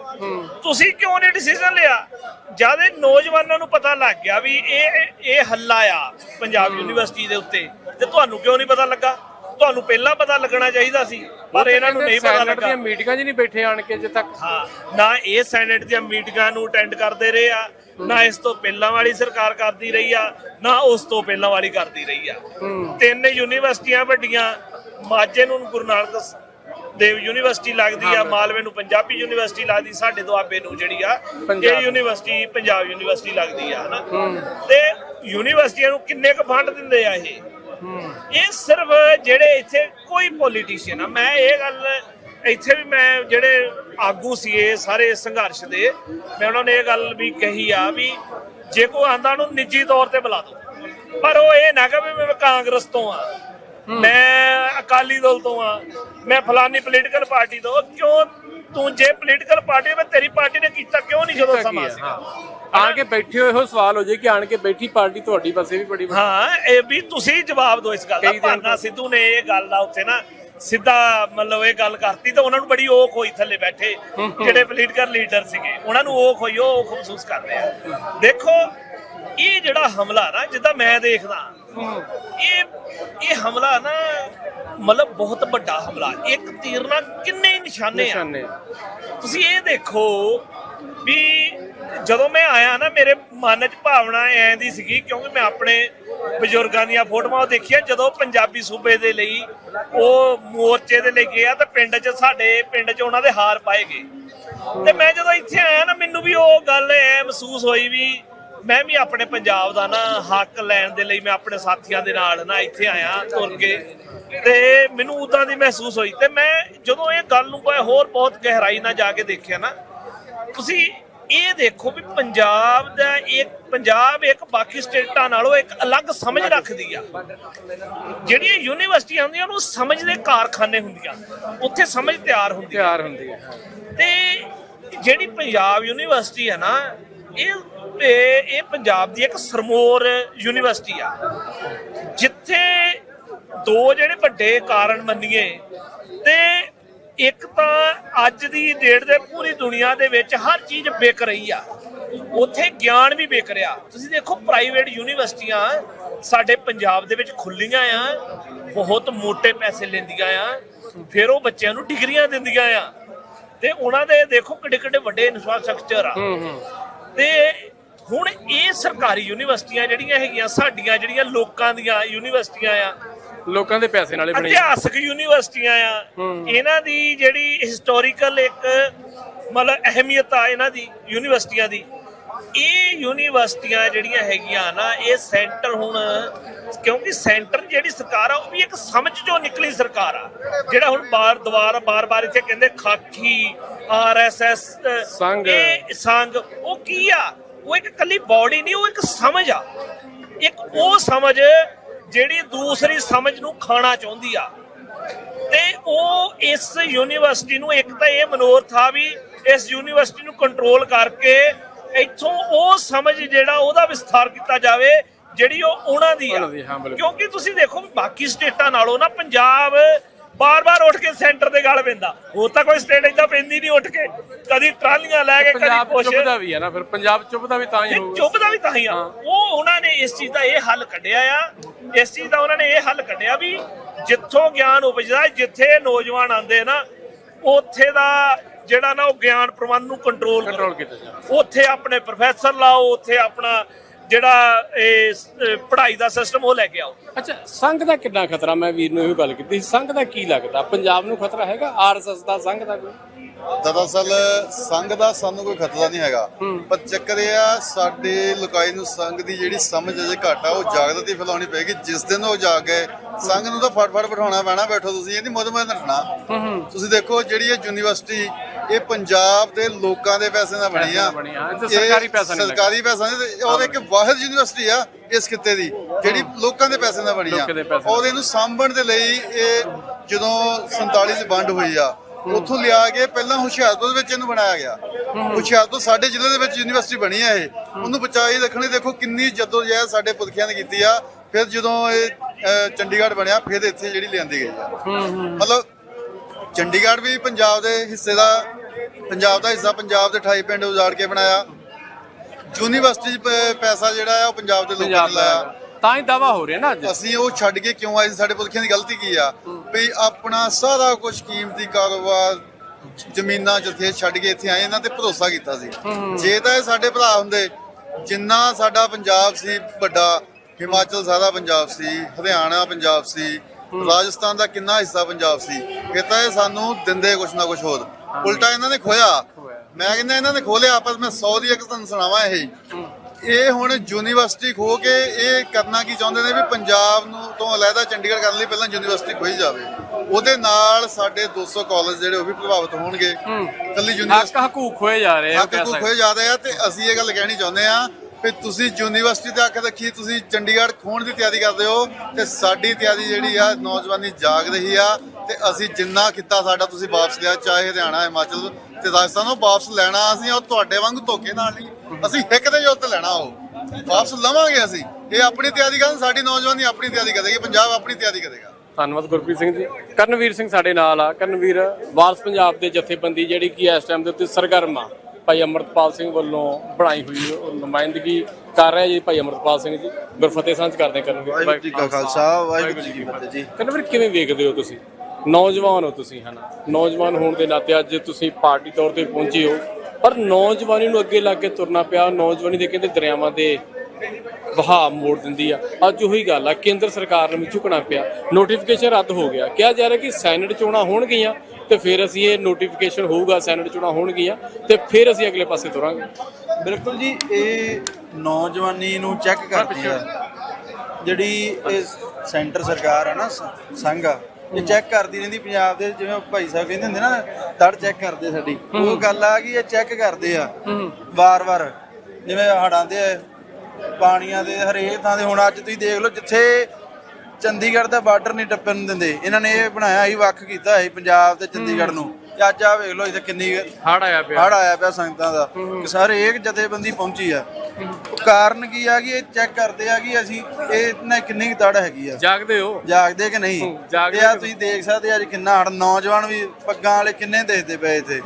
ਤੁਸੀਂ ਕਿਉਂ ਨਹੀਂ ਡਿਸੀਜਨ ਲਿਆ? ਜਦ ਇਹ ਨੌਜਵਾਨਾਂ ਨੂੰ ਪਤਾ ਲੱਗ ਗਿਆ ਵੀ ਇਹ ਇਹ ਹੱਲਾ ਆ ਪੰਜਾਬ ਯੂਨੀਵਰਸਿਟੀ ਦੇ ਉੱਤੇ। ਤੇ ਤੁਹਾਨੂੰ ਕਿਉਂ ਨਹੀਂ ਪਤਾ ਲੱਗਾ? ਤੁਹਾਨੂੰ ਪਹਿਲਾਂ ਪਤਾ ਲੱਗਣਾ ਚਾਹੀਦਾ ਸੀ ਪਰ ਇਹਨਾਂ ਨੂੰ ਨਹੀਂ ਪਤਾ ਸੈਨੇਟ ਲੱਗਾ। ਦੀਆਂ ਮੀਟਿੰਗਾਂ 'ਚ ਨਹੀਂ ਬੈਠੇ ਆਣ ਕੇ ਅਜੇ ਤੱਕ। ਹਾਂ। ਨਾ ਇਹ ਸੈਨੇਟ ਦੀਆਂ ਮੀਟਿੰਗਾਂ ਨੂੰ ਅਟੈਂਡ ਕਰਦੇ ਰਹੇ ਆ। ਨਾ ਇਸ ਤੋਂ ਪਹਿਲਾਂ ਵਾਲੀ ਸਰਕਾਰ ਕਰਦੀ ਰਹੀ ਆ ਨਾ ਉਸ ਤੋਂ ਪਹਿਲਾਂ ਵਾਲੀ ਕਰਦੀ ਰਹੀ ਆ। ਤਿੰਨ ਯੂਨੀਵਰਸਿਟੀਆਂ ਵੱਡੀਆਂ ਮਾਝੇ ਨੂੰ ਗੁਰੂ ਨਾਨਕ ਦੇਵ ਯੂਨੀਵਰਸਿਟੀ ਲੱਗਦੀ ਆ ਮਾਲਵੇ ਨੂੰ ਪੰਜਾਬੀ ਯੂਨੀਵਰਸਿਟੀ ਲੱਗਦੀ ਸਾਡੇ ਦੁਆਬੇ ਨੂੰ ਜਿਹੜੀ ਆ। ਇਹ ਯੂਨੀਵਰਸਿਟੀ ਪੰਜਾਬ ਯੂਨੀਵਰਸਿਟੀ ਲੱਗਦੀ ਆ ਹਨਾ। ਤੇ ਯੂਨੀਵਰਸਿਟੀਆਂ ਨੂੰ ਕਿੰਨੇ ਕੁ ਫੰਡ ਦਿੰਦੇ ਆ ਇਹ? ਇਹ ਸਿਰਫ ਜਿਹੜੇ ਇੱਥੇ ਕੋਈ ਪੋਲੀਟੀਸ਼ੀਅਨ ਆ ਮੈਂ ਇਹ ਗੱਲ ਇੱਥੇ ਵੀ ਮੈਂ ਜਿਹੜੇ ਆਗੂ ਸੀ ਇਹ ਸਾਰੇ ਸੰਘਰਸ਼ ਦੇ ਮੈਂ ਉਹਨਾਂ ਨੇ ਇਹ ਗੱਲ ਵੀ ਕਹੀ ਆ ਵੀ ਜੇ ਕੋਈ ਆਂਦਾ ਨੂੰ ਨਿੱਜੀ ਤੌਰ ਤੇ ਬੁਲਾ ਦੋ ਪਰ ਉਹ ਇਹ ਨਾ ਕਹੇ ਮੈਂ ਕਾਂਗਰਸ ਤੋਂ ਆ। ਮੈਂ ਅਕਾਲੀ ਦਲ ਤੋਂ ਆ। ਮੈਂ ਫਲਾਨੀ ਪੋਲੀਟੀਕਲ ਪਾਰਟੀ ਤੋਂ। ਕਿਉਂ ਤੂੰ ਜੇ ਪੋਲੀਟੀਕਲ ਪਾਰਟੀ ਮੈਂ ਤੇਰੀ ਪਾਰਟੀ ਨੇ ਕੀਤਾ ਕਿਉਂ ਨਹੀਂ ਜਦੋਂ ਕੀ ਸਮਾਂ ਹੈ? ਸੀ ਹਾਂ। ਆਣ ਕੇ ਬੈਠੇ ਹੋਏ ਇਹੋ ਸਵਾਲ ਹੋ ਜੇ ਕਿ ਆਣ ਕੇ ਬੈਠੀ ਪਾਰਟੀ ਤੁਹਾਡੀ ਬਸੇ ਵੀ ਬੜੀ ਹਾਂ ਇਹ ਵੀ ਤੁਸੀਂ ਜਵਾਬ ਦਿਓ ਇਸ ਗੱਲ ਦਾ। ਭਾਨਾ ਸਿੱਧੂ ਨੇ ਇਹ ਗੱਲ ਦਾ ਉੱਥੇ ਨਾ ਸਿੱਧਾ ਮਤਲਬ ਇਹ ਗੱਲ ਕਰਤੀ ਤਾਂ ਉਹਨਾਂ ਨੂੰ ਬੜੀ ਔਖ ਹੋਈ ਥੱਲੇ ਬੈਠੇ। ਜਿਹੜੇ ਪੋਲੀਟੀਕਲ ਲੀਡਰ ਸੀਗੇ ਉਹਨਾਂ ਨੂੰ ਔਖ ਹੋਈ ਉਹ ਮਹਿਸੂਸ ਕਰਦੇ ਆ। ਦੇਖੋ ਇਹ ਜਿਹੜਾ ਹਮਲਾ ਨਾ ਜਿੱਦਾਂ ਮੈਂ ਦੇਖਦਾ ਇਹ ਇਹ ਹਮਲਾ ਨਾ ਮਤਲਬ ਬਹੁਤ ਵੱਡਾ ਹਮਲਾ। ਇੱਕ ਤੀਰ ਨਾਲ ਕਿੰਨੇ ਨਿਸ਼ਾਨੇ ਆ। ਤੁਸੀਂ ਇਹ ਦੇਖੋ ਵੀ ਜਦੋਂ ਮੈਂ ਆਇਆ ਨਾ, ਮੇਰੇ ਮਨ 'ਚ ਭਾਵਨਾ ਐਂ ਦੀ ਸੀਗੀ, ਕਿਉਂਕਿ ਮੈਂ ਆਪਣੇ ਬਜ਼ੁਰਗਾਂ ਦੀਆਂ ਫੋਟੋਆਂ ਦੇਖੀਆਂ, ਜਦੋਂ ਪੰਜਾਬੀ ਸੂਬੇ ਦੇ ਲਈ ਉਹ ਮੋਰਚੇ ਦੇ ਲਈ ਗਿਆ ਤਾਂ ਪਿੰਡ 'ਚ ਸਾਡੇ ਪਿੰਡ 'ਚ ਉਹਨਾਂ ਦੇ ਹਾਰ ਪਾਏ ਗਏ। ਤੇ ਮੈਂ ਜਦੋਂ ਇੱਥੇ ਆਇਆ ਨਾ, ਮੈਨੂੰ ਵੀ ਉਹ ਗੱਲ ਐ ਮਹਿਸੂਸ ਹੋਈ ਵੀ ਮੈਂ ਵੀ ਆਪਣੇ ਪੰਜਾਬ ਦਾ ਨਾ ਹੱਕ ਲੈਣ ਦੇ ਲਈ ਮੈਂ ਆਪਣੇ ਸਾਥੀਆਂ ਦੇ ਨਾਲ ਨਾ ਇੱਥੇ ਆਇਆ ਤੁਰ ਕੇ। ਤੇ ਮੈਨੂੰ ਉਦਾਂ ਦੀ ਮਹਿਸੂਸ ਹੋਈ। ਤੇ ਮੈਂ ਜਦੋਂ ਇਹ ਗੱਲ ਨੂੰ ਕੋਈ ਹੋਰ ਬਹੁਤ ਗਹਿਰਾਈ ਨਾਲ ਜਾ ਕੇ ਦੇਖਿਆ ਨਾ ਤੁਸੀਂ ਇਹ ਦੇਖੋ ਵੀ ਪੰਜਾਬ ਦਾ ਇੱਕ ਪੰਜਾਬ ਇੱਕ ਬਾਕੀ ਸਟੇਟਾਂ ਨਾਲੋਂ ਇੱਕ ਅਲੱਗ ਸਮਝ ਰੱਖਦੀ ਆ। ਜਿਹੜੀਆਂ ਯੂਨੀਵਰਸਿਟੀਆਂ ਹੁੰਦੀਆਂ ਉਹਨੂੰ ਸਮਝ ਦੇ ਕਾਰਖਾਨੇ ਹੁੰਦੀਆਂ। ਉੱਥੇ ਸਮਝ ਤਿਆਰ ਹੁੰਦੀ ਤਿਆਰ ਹੁੰਦੀ ਹੈ ਤੇ ਜਿਹੜੀ ਪੰਜਾਬ ਯੂਨੀਵਰਸਿਟੀ ਹੈ ਨਾ ਇਹ ਇਹ ਪੰਜਾਬ ਦੀ ਇੱਕ ਸਰਮੋਰ ਯੂਨੀਵਰਸਿਟੀ ਆ। ਜਿੱਥੇ ਦੋ ਜਿਹੜੇ ਵੱਡੇ ਕਾਰਨ ਮੰਨੀਏ ਤੇ ਇੱਕ ਤਾਂ ਅੱਜ ਦੀ ਡੇਟ ਦੇ ਪੂਰੀ ਦੁਨੀਆ ਦੇ ਵਿੱਚ ਹਰ ਚੀਜ਼ ਵਿਕ ਰਹੀ ਆ। ਉੱਥੇ ਗਿਆਨ ਵੀ ਵਿਕ ਰਿਹਾ। ਤੁਸੀਂ ਦੇਖੋ ਪ੍ਰਾਈਵੇਟ ਯੂਨੀਵਰਸਿਟੀਆਂ ਸਾਡੇ ਪੰਜਾਬ ਦੇ ਵਿੱਚ ਖੁੱਲੀਆਂ ਆ ਬਹੁਤ ਮੋٹے ਪੈਸੇ ਲੈਂਦੀਆਂ ਆ ਫਿਰ ਉਹ ਬੱਚਿਆਂ ਨੂੰ ਡਿਗਰੀਆਂ ਦਿੰਦੀਆਂ ਆ। ਤੇ ਉਹਨਾਂ ਦੇ ਦੇਖੋ ਕਿੱਡੇ ਕਿੱਡੇ ਵੱਡੇ ਇਨਫਰਾਸਟ੍ਰਕਚਰ ਆ। ਤੇ ਹੁਣ ਇਹ ਸਰਕਾਰੀ ਯੂਨੀਵਰਸਿਟੀਆਂ ਜਿਹੜੀਆਂ ਹੈਗੀਆਂ ਸਾਡੀਆਂ ਜਿਹੜੀਆਂ ਲੋਕਾਂ ਦੀਆਂ ਯੂਨੀਵਰਸਿਟੀਆਂ ਆ ਲੋਕਾਂ ਦੇ ਪੈਸੇ ਨਾਲੇ ਬਣੀ। ਇਤਿਹਾਸਕ ਯੂਨੀਵਰਸਿਟੀਆਂ ਆ। ਇਹਨਾਂ ਦੀ ਜਿਹੜੀ ਹਿਸਟੋਰੀਕਲ ਇੱਕ ਮਤਲਬ ਅਹਿਮੀਅਤ ਆ ਇਹਨਾਂ ਦੀ ਯੂਨੀਵਰਸਿਟੀਆਂ ਦੀ। ਇਹ ਯੂਨੀਵਰਸਿਟੀਆਂ ਜਿਹੜੀਆਂ ਹੈਗੀਆਂ ਨਾ ਇਹ ਸੈਂਟਰ ਹੁਣ ਕਿਉਂਕਿ ਸੈਂਟਰ ਜਿਹੜੀ ਸਰਕਾਰ ਆ ਉਹ ਵੀ ਇੱਕ ਸਮਝ ਚੋਂ ਨਿਕਲੀ ਸਰਕਾਰ ਆ। ਜਿਹੜਾ ਹੁਣ ਬਾਰ ਦੁਆਰਾ ਬਾਰ-ਬਾਰ ਇੱਥੇ ਕਹਿੰਦੇ ਖਾਕੀ ਆਰਐਸਐਸ ਸੰਘ। ਇਹ ਸੰਗ ਉਹ ਕੀ ਆ? ਉਹ ਇੱਕ ਕੱਲੀ ਬਾਡੀ ਨਹੀਂ ਉਹ ਇੱਕ ਸਮਝ ਆ। ਇੱਕ ਉਹ ਸਮਝ ਜਿਹੜੀ ਦੂਸਰੀ ਸਮਝ ਨੂੰ ਖਾਣਾ ਚਾਹੁੰਦੀ ਆ ਤੇ ਉਹ ਇਸ ਯੂਨੀਵਰਸਿਟੀ ਨੂੰ ਇੱਕ ਤਾਂ ਇਹ ਮਨੋਰਥ ਆ ਵੀ ਇਸ ਯੂਨੀਵਰਸਿਟੀ ਨੂੰ ਕੰਟਰੋਲ ਕਰਕੇ ਇੱਥੋਂ ਉਹ ਸਮਝ ਜਿਹੜਾ ਉਹਦਾ ਵਿਸਥਾਰ ਕੀਤਾ ਜਾਵੇ ਜਿਹੜੀ ਉਹ ਉਹਨਾਂ ਦੀ ਆ। ਕਿਉਂਕਿ ਤੁਸੀਂ ਦੇਖੋ ਬਾਕੀ ਸਟੇਟਾਂ ਨਾਲੋਂ ਨਾ ਪੰਜਾਬ ਬਾਰ-ਬਾਰ ਉੱਠ ਕੇ ਸੈਂਟਰ ਦੇ ਗੱਲ ਪੈਂਦਾ। ਉਹ ਤਾਂ ਕੋਈ ਸਟੇਟ ਏਦਾਂ ਪੈਂਦੀ ਨਹੀਂ ਉੱਠ ਕੇ। ਕਦੀ ਟਰਾਲੀਆਂ ਲੈ ਕੇ ਕਦੀ ਪੰਜਾਬ ਕੁਛ। ਚੁੱਪਦਾ ਵੀ ਹੈ ਨਾ ਫਿਰ ਪੰਜਾਬ ਚੁੱਪਦਾ ਵੀ ਤਾਂ ਹੀ ਹੋਊਗਾ। ਚੁੱਭਦਾ ਵੀ ਤਾਂ ਹੀ ਆ। ਉਹ ਉਹਨਾਂ ਨੇ ਇਸ ਚੀਜ਼ ਦਾ ਇਹ ਹੱਲ ਕੱਢਿਆ ਆ। ਇਸ ਚੀਜ਼ ਦਾ ਉਹਨਾਂ ਨੇ ਇਹ ਹੱਲ ਕੱਢਿਆ ਵੀ ਜਿੱਥੋਂ ਗਿਆਨ ਉਪਜਦਾ ਜਿੱਥੇ ਨੌਜਵਾਨ ਆਉਂਦੇ ਨਾ ਉੱਥੇ ਦਾ ਜਿਹੜਾ ਨਾ ਉਹ ਗਿਆਨ ਪ੍ਰਬੰਧ ਨੂੰ ਕੰਟਰੋਲ ਕੰਟਰੋਲ ਕੀਤਾ ਜਾਵੇ। ਉੱਥੇ ਆਪਣੇ ਪ੍ਰੋਫੈਸਰ ਲਾਓ ਉੱਥੇ ਆਪਣਾ ਜਿਹੜਾ ਇਹ ਸ- ਪੜ੍ਹਾਈ ਦਾ ਸਿਸਟਮ ਉਹ ਲੈ ਕੇ ਆਓ। ਅੱਛਾ, ਸੰਘ ਦਾ ਕਿੰਨਾ ਖਤਰਾ? ਮੈਂ ਵੀਰ ਨੂੰ ਇਹ ਗੱਲ ਕੀਤੀ। ਸੀ ਸੰਘ ਦਾ ਕੀ ਲੱਗਦਾ? ਪੰਜਾਬ ਨੂੰ ਖਤਰਾ ਹੈਗਾ? ਆਰਐਸਐਸ ਦਾ ਸੰਘ ਦਾ ਕੋਈ? ਦਰਅਸਲ ਸੰਘ ਦਾ ਸਾਨੂੰ ਕੋਈ ਖਤਰਾ ਨਹੀਂ ਹੈਗਾ। ਪਰ ਚੱਕਰ ਇਹ ਆ ਸਾਡੇ ਲੋਕਾਈ ਨੂੰ ਸੰਘ ਦੀ ਜਿਹੜੀ ਸਮਝ ਅਜੇ ਘੱਟ ਆ ਉਹ ਜਾਗਰਤੀ ਫੈਲਾਉਣੀ ਪਏਗੀ। ਜਿਸ ਦਿਨ ਉਹ ਜਾਗ ਗਏ ਸੰਘ ਨੂੰ ਤਾਂ ਫੜ ਫੜ ਬਿਠਾਉਣਾ ਪੈਣਾ ਬੈਠੋ ਤੁਸੀਂ ਇਹਦੀ ਮੁੱਦ ਮੁੱਦ ਰੱਖਣਾ। ਤੁਸੀਂ ਦੇਖੋ ਜਿਹੜੀ ਇਹ ਯੂਨੀਵਰਸਿਟੀ ਇਹ ਪੰਜਾਬ ਦੇ ਲੋਕਾਂ ਦੇ ਪੈਸੇ ਨਾਲ ਬਣੀ ਆ। ਸਰਕਾਰੀ ਪੈਸਾ ਨਹੀਂ ਸਰਕਾਰੀ ਪੈਸਾ ਨਹੀਂ ਤੇ ਉਹ ਇੱਕ ਵਾਹਿਦ ਯੂਨੀਵਰਸਿਟੀ ਆ ਇਸ ਖਿੱਤੇ ਦੀ ਜਿਹੜੀ ਲੋਕਾਂ ਦੇ ਪੈਸੇ ਨਾਲ ਬਣੀ ਆ। ਉਹਦੇ ਨੂੰ ਸਾਂਭਣ ਦੇ ਲਈ ਇਹ ਜਦੋਂ 47 ਚ ਵੰਡ ਹੋਈ ਆ ਉੱਥੋਂ ਲਿਆ ਕੇ ਪਹਿਲਾਂ ਹੁਸ਼ਿਆਰਪੁਰ ਦੇ ਵਿੱਚ ਇਹਨੂੰ ਬਣਾਇਆ ਗਿਆ। ਹੁਸ਼ਿਆਰਪੁਰ ਸਾਡੇ ਜ਼ਿਲ੍ਹੇ ਦੇ ਵਿੱਚ ਯੂਨੀਵਰਸਿਟੀ ਬਣੀ ਆ ਇਹ। ਉਹਨੂੰ ਬਚਾਈ ਰੱਖਣ ਦੇਖੋ ਕਿੰਨੀ ਜਦੋਜਹਿਦ ਸਾਡੇ ਪੁਰਖਿਆਂ ਨੇ ਕੀਤੀ ਆ। ਫਿਰ ਜਦੋਂ ਇਹ ਚੰਡੀਗੜ੍ਹ ਬਣਿਆ ਫਿਰ ਇੱਥੇ ਜਿਹੜੀ ਲਿਆਂਦੀ ਗਈ ਆ। ਮਤਲਬ ਚੰਡੀਗੜ੍ਹ ਵੀ ਪੰਜਾਬ ਦੇ ਹਿੱਸੇ ਦਾ ਪੰਜਾਬ ਦਾ ਹਿੱਸਾ ਪੰਜਾਬ ਦੇ 28 ਪਿੰਡ ਉਜਾੜ ਕੇ ਬਣਾਇਆ। ਯੂਨੀਵਰਸਿਟੀ 'ਚ ਪੈਸਾ ਜਿਹੜਾ ਆ ਉਹ ਪੰਜਾਬ ਦੇ ਲੋਕਾਂ ਨੇ ਲਾਇਆ। ਤਾਂ ਹੀ ਦਾਵਾ ਹੋ ਰਿਹਾ ਨਾ ਅੱਜ। ਅਸੀਂ ਉਹ ਛੱਡ ਕੇ ਕਿਉਂ ਆਏ? ਸਾਡੇ ਪੁਰਖਿਆਂ ਦੀ ਗਲਤੀ ਕੀ ਆ? ਵੀ ਆਪਣਾ ਸਾਰਾ ਕੁਝ ਕੀਮਤੀ ਕਾਰੋਬਾਰ ਜ਼ਮੀਨਾਂ ਜਥੇ ਛੱਡ ਕੇ ਇੱਥੇ ਆਏ ਇਹਨਾਂ ਤੇ ਭਰੋਸਾ ਕੀਤਾ ਸੀ। ਜੇ ਤਾਂ ਇਹ ਸਾਡੇ ਭਰਾ ਹੁੰਦੇ ਜਿੰਨਾ ਸਾਡਾ ਪੰਜਾਬ ਸੀ ਵੱਡਾ ਹਿਮਾਚਲ ਸਾਰਾ ਪੰਜਾਬ ਸੀ ਹਰਿਆਣਾ ਪੰਜਾਬ ਸੀ ਰਾਜਸਥਾਨ ਦਾ ਕਿੰਨਾ ਹਿੱਸਾ ਪੰਜਾਬ ਸੀ ਇਹ ਤਾਂ ਇਹ ਸਾਨੂੰ ਦਿੰਦੇ ਕੁਛ ਨਾ ਕੁਛ ਹੋਰ। ਉਲਟਾ ਇਹਨਾਂ ਨੇ ਖੋਇਆ ਮੈਂ ਕਹਿੰਦਾ ਇਹਨਾਂ ਨੇ ਖੋਲਿਆ ਪਰ ਮੈਂ 100 ਦੀ ਇੱਕ ਤੁਹਾਨੂੰ ਸੁਣਾਵਾਂ ਇਹ। ਇਹ ਹੁਣ ਯੂਨੀਵਰਸਿਟੀ ਖੋ ਕੇ ਇਹ ਕਰਨਾ ਕੀ ਚਾਹੁੰਦੇ ਨੇ ਵੀ ਪੰਜਾਬ ਨੂੰ ਤੋਂ ਅਲੱਗਾ ਚੰਡੀਗੜ੍ਹ ਕਰਨ ਲਈ ਪਹਿਲਾਂ ਯੂਨੀਵਰਸਿਟੀ ਖੋਈ ਜਾਵੇ। ਉਹਦੇ ਨਾਲ ਸਾਡੇ 200 ਕਾਲਜ ਜਿਹੜੇ ਉਹ ਵੀ ਪ੍ਰਭਾਵਿਤ ਹੋਣਗੇ। ਕੱਲੀ ਹੱਕ ਯੂਨੀਵਰਸਿਟੀ ਹਕੂਕ ਖੋਏ ਜਾ ਰਹੇ ਆ ਹੱਕ ਖੋਏ ਜਾਂਦੇ ਆ ਤੇ ਅਸੀਂ ਇਹ ਗੱਲ ਕਹਿਣੀ ਚਾਹੁੰਦੇ ਆ ਵੀ ਤੁਸੀਂ ਯੂਨੀਵਰਸਿਟੀ ਤੇ ਅੱਖ ਰੱਖੀ ਤੁਸੀਂ ਚੰਡੀਗੜ੍ਹ ਖੋਣ ਦੀ ਤਿਆਰੀ ਕਰਦੇ ਹੋ ਤੇ ਸਾਡੀ ਤਿਆਰੀ ਜਿਹੜੀ ਆ ਨੌਜਵਾਨੀ ਜਾਗ ਰਹੀ ਆ। ਤੇ ਅਸੀਂ ਜਿੰਨਾ ਕੀਤਾ ਸਾਡਾ ਤੁਸੀਂ ਵਾਪਸ ਲਿਆ ਚਾਹੇ ਹਰਿਆਣਾ ਹਿਮਾਚਲ ਤੇ ਰਾਜਸਥਾਨ ਉਹ ਵਾਪਸ ਲੈਣਾ ਅਸੀਂ ਉਹ ਤੁਹਾਡੇ ਵਾਂਗੂ ਧੋਖੇ ਨਾਲ ਨਹੀਂ। ਅਸੀਂ ਹਿੱਕ ਦੇ ਜੁੱਤ ਲੈਣਾ ਉਹ। ਵਾਪਸ ਲਵਾਂਗੇ ਅਸੀਂ। ਇਹ ਆਪਣੀ ਤਿਆਰੀ ਕਰਨ ਸਾਡੀ ਨੌਜਵਾਨੀ ਆਪਣੀ ਤਿਆਰੀ ਕਰੇਗੀ ਪੰਜਾਬ ਆਪਣੀ ਤਿਆਰੀ ਕਰੇਗਾ। ਧੰਨਵਾਦ ਗੁਰਪ੍ਰੀਤ ਸਿੰਘ ਜੀ। ਕਰਨਵੀਰ ਸਿੰਘ ਸਾਡੇ ਨਾਲ ਆ। ਕਰਨਵੀਰ ਵਾਰਸ ਪੰਜਾਬ ਦੇ ਜਥੇਬੰਦੀ ਜਿਹੜੀ ਕਿ ਇਸ ਟਾਈਮ ਦੇ ਉੱਤੇ ਸਰਗਰਮ ਆ। ਭਾਈ ਅਮਰਤਪਾਲ ਸਿੰਘ ਵੱਲੋਂ ਬਣਾਈ ਹੋਈ ਉਹ ਨੁਮਾਇੰਦਗੀ ਕਰ ਰਿਹਾ ਜੀ ਭਾਈ ਅਮਰਤਪਾਲ ਸਿੰਘ ਜੀ। ਗੁਰਫਤਿਹ ਸਾਂਝ ਕਰਦੇ ਹਾਂ ਕਰਨਵੀਰ। ਵਾਹਿਗੁਰੂ ਜੀ ਕਾ ਖਾਲਸਾ ਵਾਹਿਗੁਰੂ ਜੀ ਕੀ ਫਤਿਹ ਜੀ। ਕਰਨਵੀਰ ਕਿਵੇਂ ਵੇਖਦੇ ਹੋ ਤੁਸੀਂ? ਨੌਜਵਾਨ ਹੋ ਤੁਸੀਂ, ਹਨਾ? ਨੌਜਵਾਨ ਹੋਣ ਦੇ ਨਾਤੇ ਅੱਜ ਤੁਸੀਂ ਪਾਰਟੀ ਤੌਰ ਤੇ ਪਹੁੰਚੇ ਹੋ। ਪਰ ਨੌਜਵਾਨੀ ਨੂੰ ਅੱਗੇ ਲਾ ਕੇ ਤੁਰਨਾ ਪਿਆ, ਨੌਜਵਾਨੀ ਦੇ ਕਹਿੰਦੇ ਦਰਿਆਵਾਂ ਦੇ ਵਹਾਅ ਮੋੜ ਦਿੰਦੀ ਆ। ਅੱਜ ਉਹੀ ਗੱਲ ਆ, ਕੇਂਦਰ ਸਰਕਾਰ ਨੂੰ ਵੀ ਝੁਕਣਾ ਪਿਆ। ਨੋਟੀਫਿਕੇਸ਼ਨ ਰੱਦ ਹੋ ਗਿਆ। ਕਿਹਾ ਜਾ ਰਿਹਾ ਕਿ ਸੈਨੇਟ ਚੋਣਾਂ ਹੋਣਗੀਆਂ ਤੇ ਫਿਰ ਅਸੀਂ ਇਹ ਨੋਟੀਫਿਕੇਸ਼ਨ ਹੋਊਗਾ ਸੈਨੇਟ ਚੋਣਾਂ ਹੋਣਗੀਆਂ ਤੇ ਫਿਰ ਅਸੀਂ ਅਗਲੇ ਪਾਸੇ ਤੁਰਾਂਗੇ। ਬਿਲਕੁਲ ਜੀ, ਇਹ ਨੌਜਵਾਨੀ ਨੂੰ ਚੈੱਕ ਕਰਦੀ ਆ। ਜਿਹੜੀ ਇਹ ਸੈਂਟਰ ਸਰਕਾਰ ਆ ਨਾ ਸੰਘ ਆ ਇਹ ਚੈੱਕ ਕਰਦੀ ਰਹਿੰਦੀ ਪੰਜਾਬ ਦੇ ਜਿਵੇਂ ਭਾਈ ਸਾਹਿਬ ਕਹਿੰਦੇ ਹੁੰਦੇ ਨਾ ਤੜ ਚੈੱਕ ਕਰਦੇ ਸਾਡੀ। ਉਹ ਗੱਲ ਆ ਕਿ ਇਹ ਚੈੱਕ ਕਰਦੇ ਆ। ਵਾਰ-ਵਾਰ ਜਿਵੇਂ ਹੜਾਂ ਦੇ ਪਾਣੀਆਂ ਦੇ ਹਰੇਕ ਥਾਂ ਦੇ ਹੁਣ ਅੱਜ ਤੁਸੀਂ ਦੇਖ ਲਓ ਜਿੱਥੇ ਚੰਡੀਗੜ੍ਹ ਦਾ ਬਾਰਡਰ ਨਹੀਂ ਟੱਪਣ ਦਿੰਦੇ ਇਹਨਾਂ ਨੇ ਇਹ ਬਣਾਇਆ ਸੀ ਵੱਖ ਕੀਤਾ ਸੀ ਪੰਜਾਬ ਤੇ ਚੰਡੀਗੜ੍ਹ ਨੂੰ। ਤੇ ਅੱਜ ਆ ਵੇਖ ਲਓ ਇੱਥੇ ਕਿੰਨੀ ਹੜ ਆਇਆ ਪਿਆ। ਹੜ ਆਇਆ ਪਿਆ ਸੰਗਤਾਂ ਦਾ। ਕਿ ਸਾਰੇ ਇੱਕ ਜਥੇਬੰਦੀ ਪਹੁੰਚੀ ਆ। ਕਾਰਨ ਕੀ ਆ ਕਿ ਇਹ ਚੈੱਕ ਕਰਦੇ ਆ ਕਿ ਅਸੀਂ ਇਹ ਨਾ ਕਿੰਨੀ ਕੁ ਤੜ ਹੈਗੀ ਆ। ਜਾਗਦੇ ਹੋ? ਜਾਗਦੇ ਕਿ ਨਹੀਂ? ਜਾਗਦੇ ਆ ਤੁਸੀਂ ਦੇਖ ਸਕਦੇ ਅੱਜ ਕਿੰਨਾ ਹੜ ਨੌਜਵਾਨ ਵੀ ਪੱਗਾਂ ਵਾਲੇ ਕਿੰਨੇ ਦੇਖਦੇ ਪਏ ਇੱਥੇ।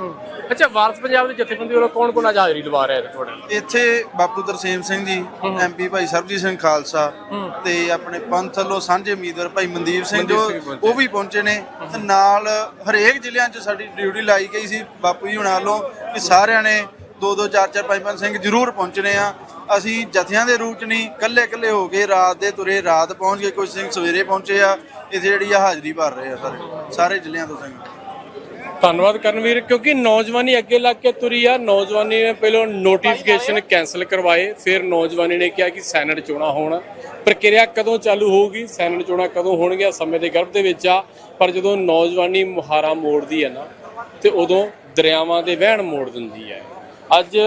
ਅੱਛਾ ਵਾਰਸ ਪੰਜਾਬ ਦੇ ਜਥੇਬੰਦੀ ਵੱਲੋਂ ਕੌਣ ਕੌਣ ਅੱਜ ਹਾਜ਼ਰੀ ਲਵਾ ਰਿਹਾ ਤੁਹਾਡੇ ਇੱਥੇ ਬਾਪੂ ਤਰਸੇਮ ਸਿੰਘ ਜੀ ਐਮਪੀ ਭਾਈ ਸਰਬਜੀਤ ਸਿੰਘ ਖਾਲਸਾ ਤੇ ਆਪਣੇ ਪੰਥ ਵੱਲੋਂ ਸਾਂਝੇ ਉਮੀਦਵਾਰ ਭਾਈ ਮਨਦੀਪ ਸਿੰਘ ਜੋ। ਉਹ ਵੀ ਪਹੁੰਚੇ ਨੇ। ਤੇ ਨਾਲ ਹਰੇਕ ਜ਼ਿਲ੍ਹਿਆਂ 'ਚ ਸਾਡੀ ਡਿਊਟੀ ਲਾਈ ਗਈ ਸੀ ਬਾਪੂ ਜੀ ਹੁਣਾਂ ਵੱਲੋਂ ਕਿ ਸਾਰਿਆਂ ਨੇ ਦੋ ਦੋ ਚਾਰ ਚਾਰ ਪੰਜ ਪੰਜ ਸਿੰਘ ਜ਼ਰੂਰ ਪਹੁੰਚਣੇ ਆ। ਅਸੀਂ ਜਥਿਆਂ ਦੇ ਰੂਪ ਨਹੀਂ ਕੱਲੇ ਕੱਲੇ ਹੋ ਕੇ ਰਾਤ ਦੇ ਤੁਰੇ ਰਾਤ ਪਹੁੰਚ ਗਏ ਕੁਝ ਸਿੰਘ ਸਵੇਰੇ ਪਹੁੰਚੇ ਆ। ਇੱਥੇ ਜਿਹੜੀ ਆ ਹਾਜ਼ਰੀ ਭਰ ਰਹੇ ਆ ਸਾਰੇ ਸਾਰੇ ਜ਼ਿਲ੍ਹਿਆਂ ਤੋਂ ਸਿੰਘ। ਧੰਨਵਾਦ ਕਰਨਵੀਰ ਕਿਉਂਕਿ ਨੌਜਵਾਨੀ ਅੱਗੇ ਲੱਗ ਕੇ ਤੁਰੀ ਆ। ਨੌਜਵਾਨੀ ਨੇ ਪਹਿਲਾਂ ਨੋਟੀਫਿਕੇਸ਼ਨ ਕੈਨਸਲ ਕਰਵਾਏ, ਫਿਰ ਨੌਜਵਾਨੀ ਨੇ ਕਿਹਾ ਕਿ ਸੈਨੇਟ ਚੋਣਾਂ ਹੋਣ। ਪ੍ਰਕਿਰਿਆ ਕਦੋਂ ਚਾਲੂ ਹੋਊਗੀ? ਸੈਨੇਟ ਚੋਣਾਂ ਕਦੋਂ ਹੋਣਗੀਆਂ? ਸਮੇਂ ਦੇ ਗਰਭ ਦੇ ਵਿੱਚ ਆ। ਪਰ ਜਦੋਂ ਨੌਜਵਾਨੀ ਮੁਹਾਰਾ ਮੋੜਦੀ ਹੈ ਨਾ ਤੇ ਉਦੋਂ ਦਰਿਆਵਾਂ ਦੇ ਵਹਿਣ ਮੋੜ ਦਿੰਦੀ ਹੈ। ਅੱਜ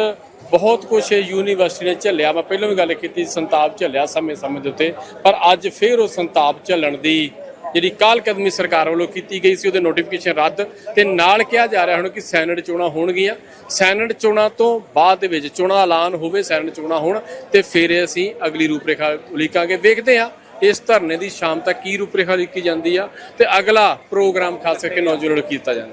ਬਹੁਤ ਕੁਝ ਯੂਨੀਵਰਸਿਟੀ ਨੇ ਝੱਲਿਆ। ਮੈਂ ਪਹਿਲਾਂ ਵੀ ਗੱਲ ਕੀਤੀ, ਸੰਤਾਪ ਝੱਲਿਆ ਸਮੇਂ ਸਮੇਂ ਦੇ ਉੱਤੇ। ਪਰ ਅੱਜ ਫਿਰ ਉਹ ਸੰਤਾਪ ਝੱਲਣ ਦੀ ਜਿਹੜੀ ਕਾਲ ਕਦਮੀ ਸਰਕਾਰ ਵੱਲੋਂ ਕੀਤੀ ਗਈ ਸੀ, ਉਹਦੇ ਨੋਟੀਫਿਕੇਸ਼ਨ ਰੱਦ। ਤੇ ਨਾਲ ਕਿਹਾ ਜਾ ਰਿਹਾ ਹੁਣ ਕਿ ਸੈਨੇਟ ਚੋਣਾਂ ਹੋਣਗੀਆਂ। ਸੈਨੇਟ ਚੋਣਾਂ ਤੋਂ ਬਾਅਦ ਦੇ ਵਿੱਚ ਚੋਣਾਂ ਐਲਾਨ ਹੋਵੇ, ਸੈਨੇਟ ਚੋਣਾਂ ਹੋਣ, ਤੇ ਫਿਰ ਅਸੀਂ ਅਗਲੀ ਰੂਪਰੇਖਾ ਉਲੀਕਾਂਗੇ। ਵੇਖਦੇ ਹਾਂ ਇਸ ਧਰਨੇ ਦੀ ਸ਼ਾਮ ਤੱਕ ਕੀ ਰੂਪਰੇਖਾ ਲਿਖੀ ਜਾਂਦੀ ਆ। ਤੇ ਅਗਲਾ ਪ੍ਰੋਗਰਾਮ ਖਾਸ ਕਰਕੇ ਨੌਜਵਾਨਾਂ ਨੂੰ ਕੀਤਾ ਜਾਂਦਾ।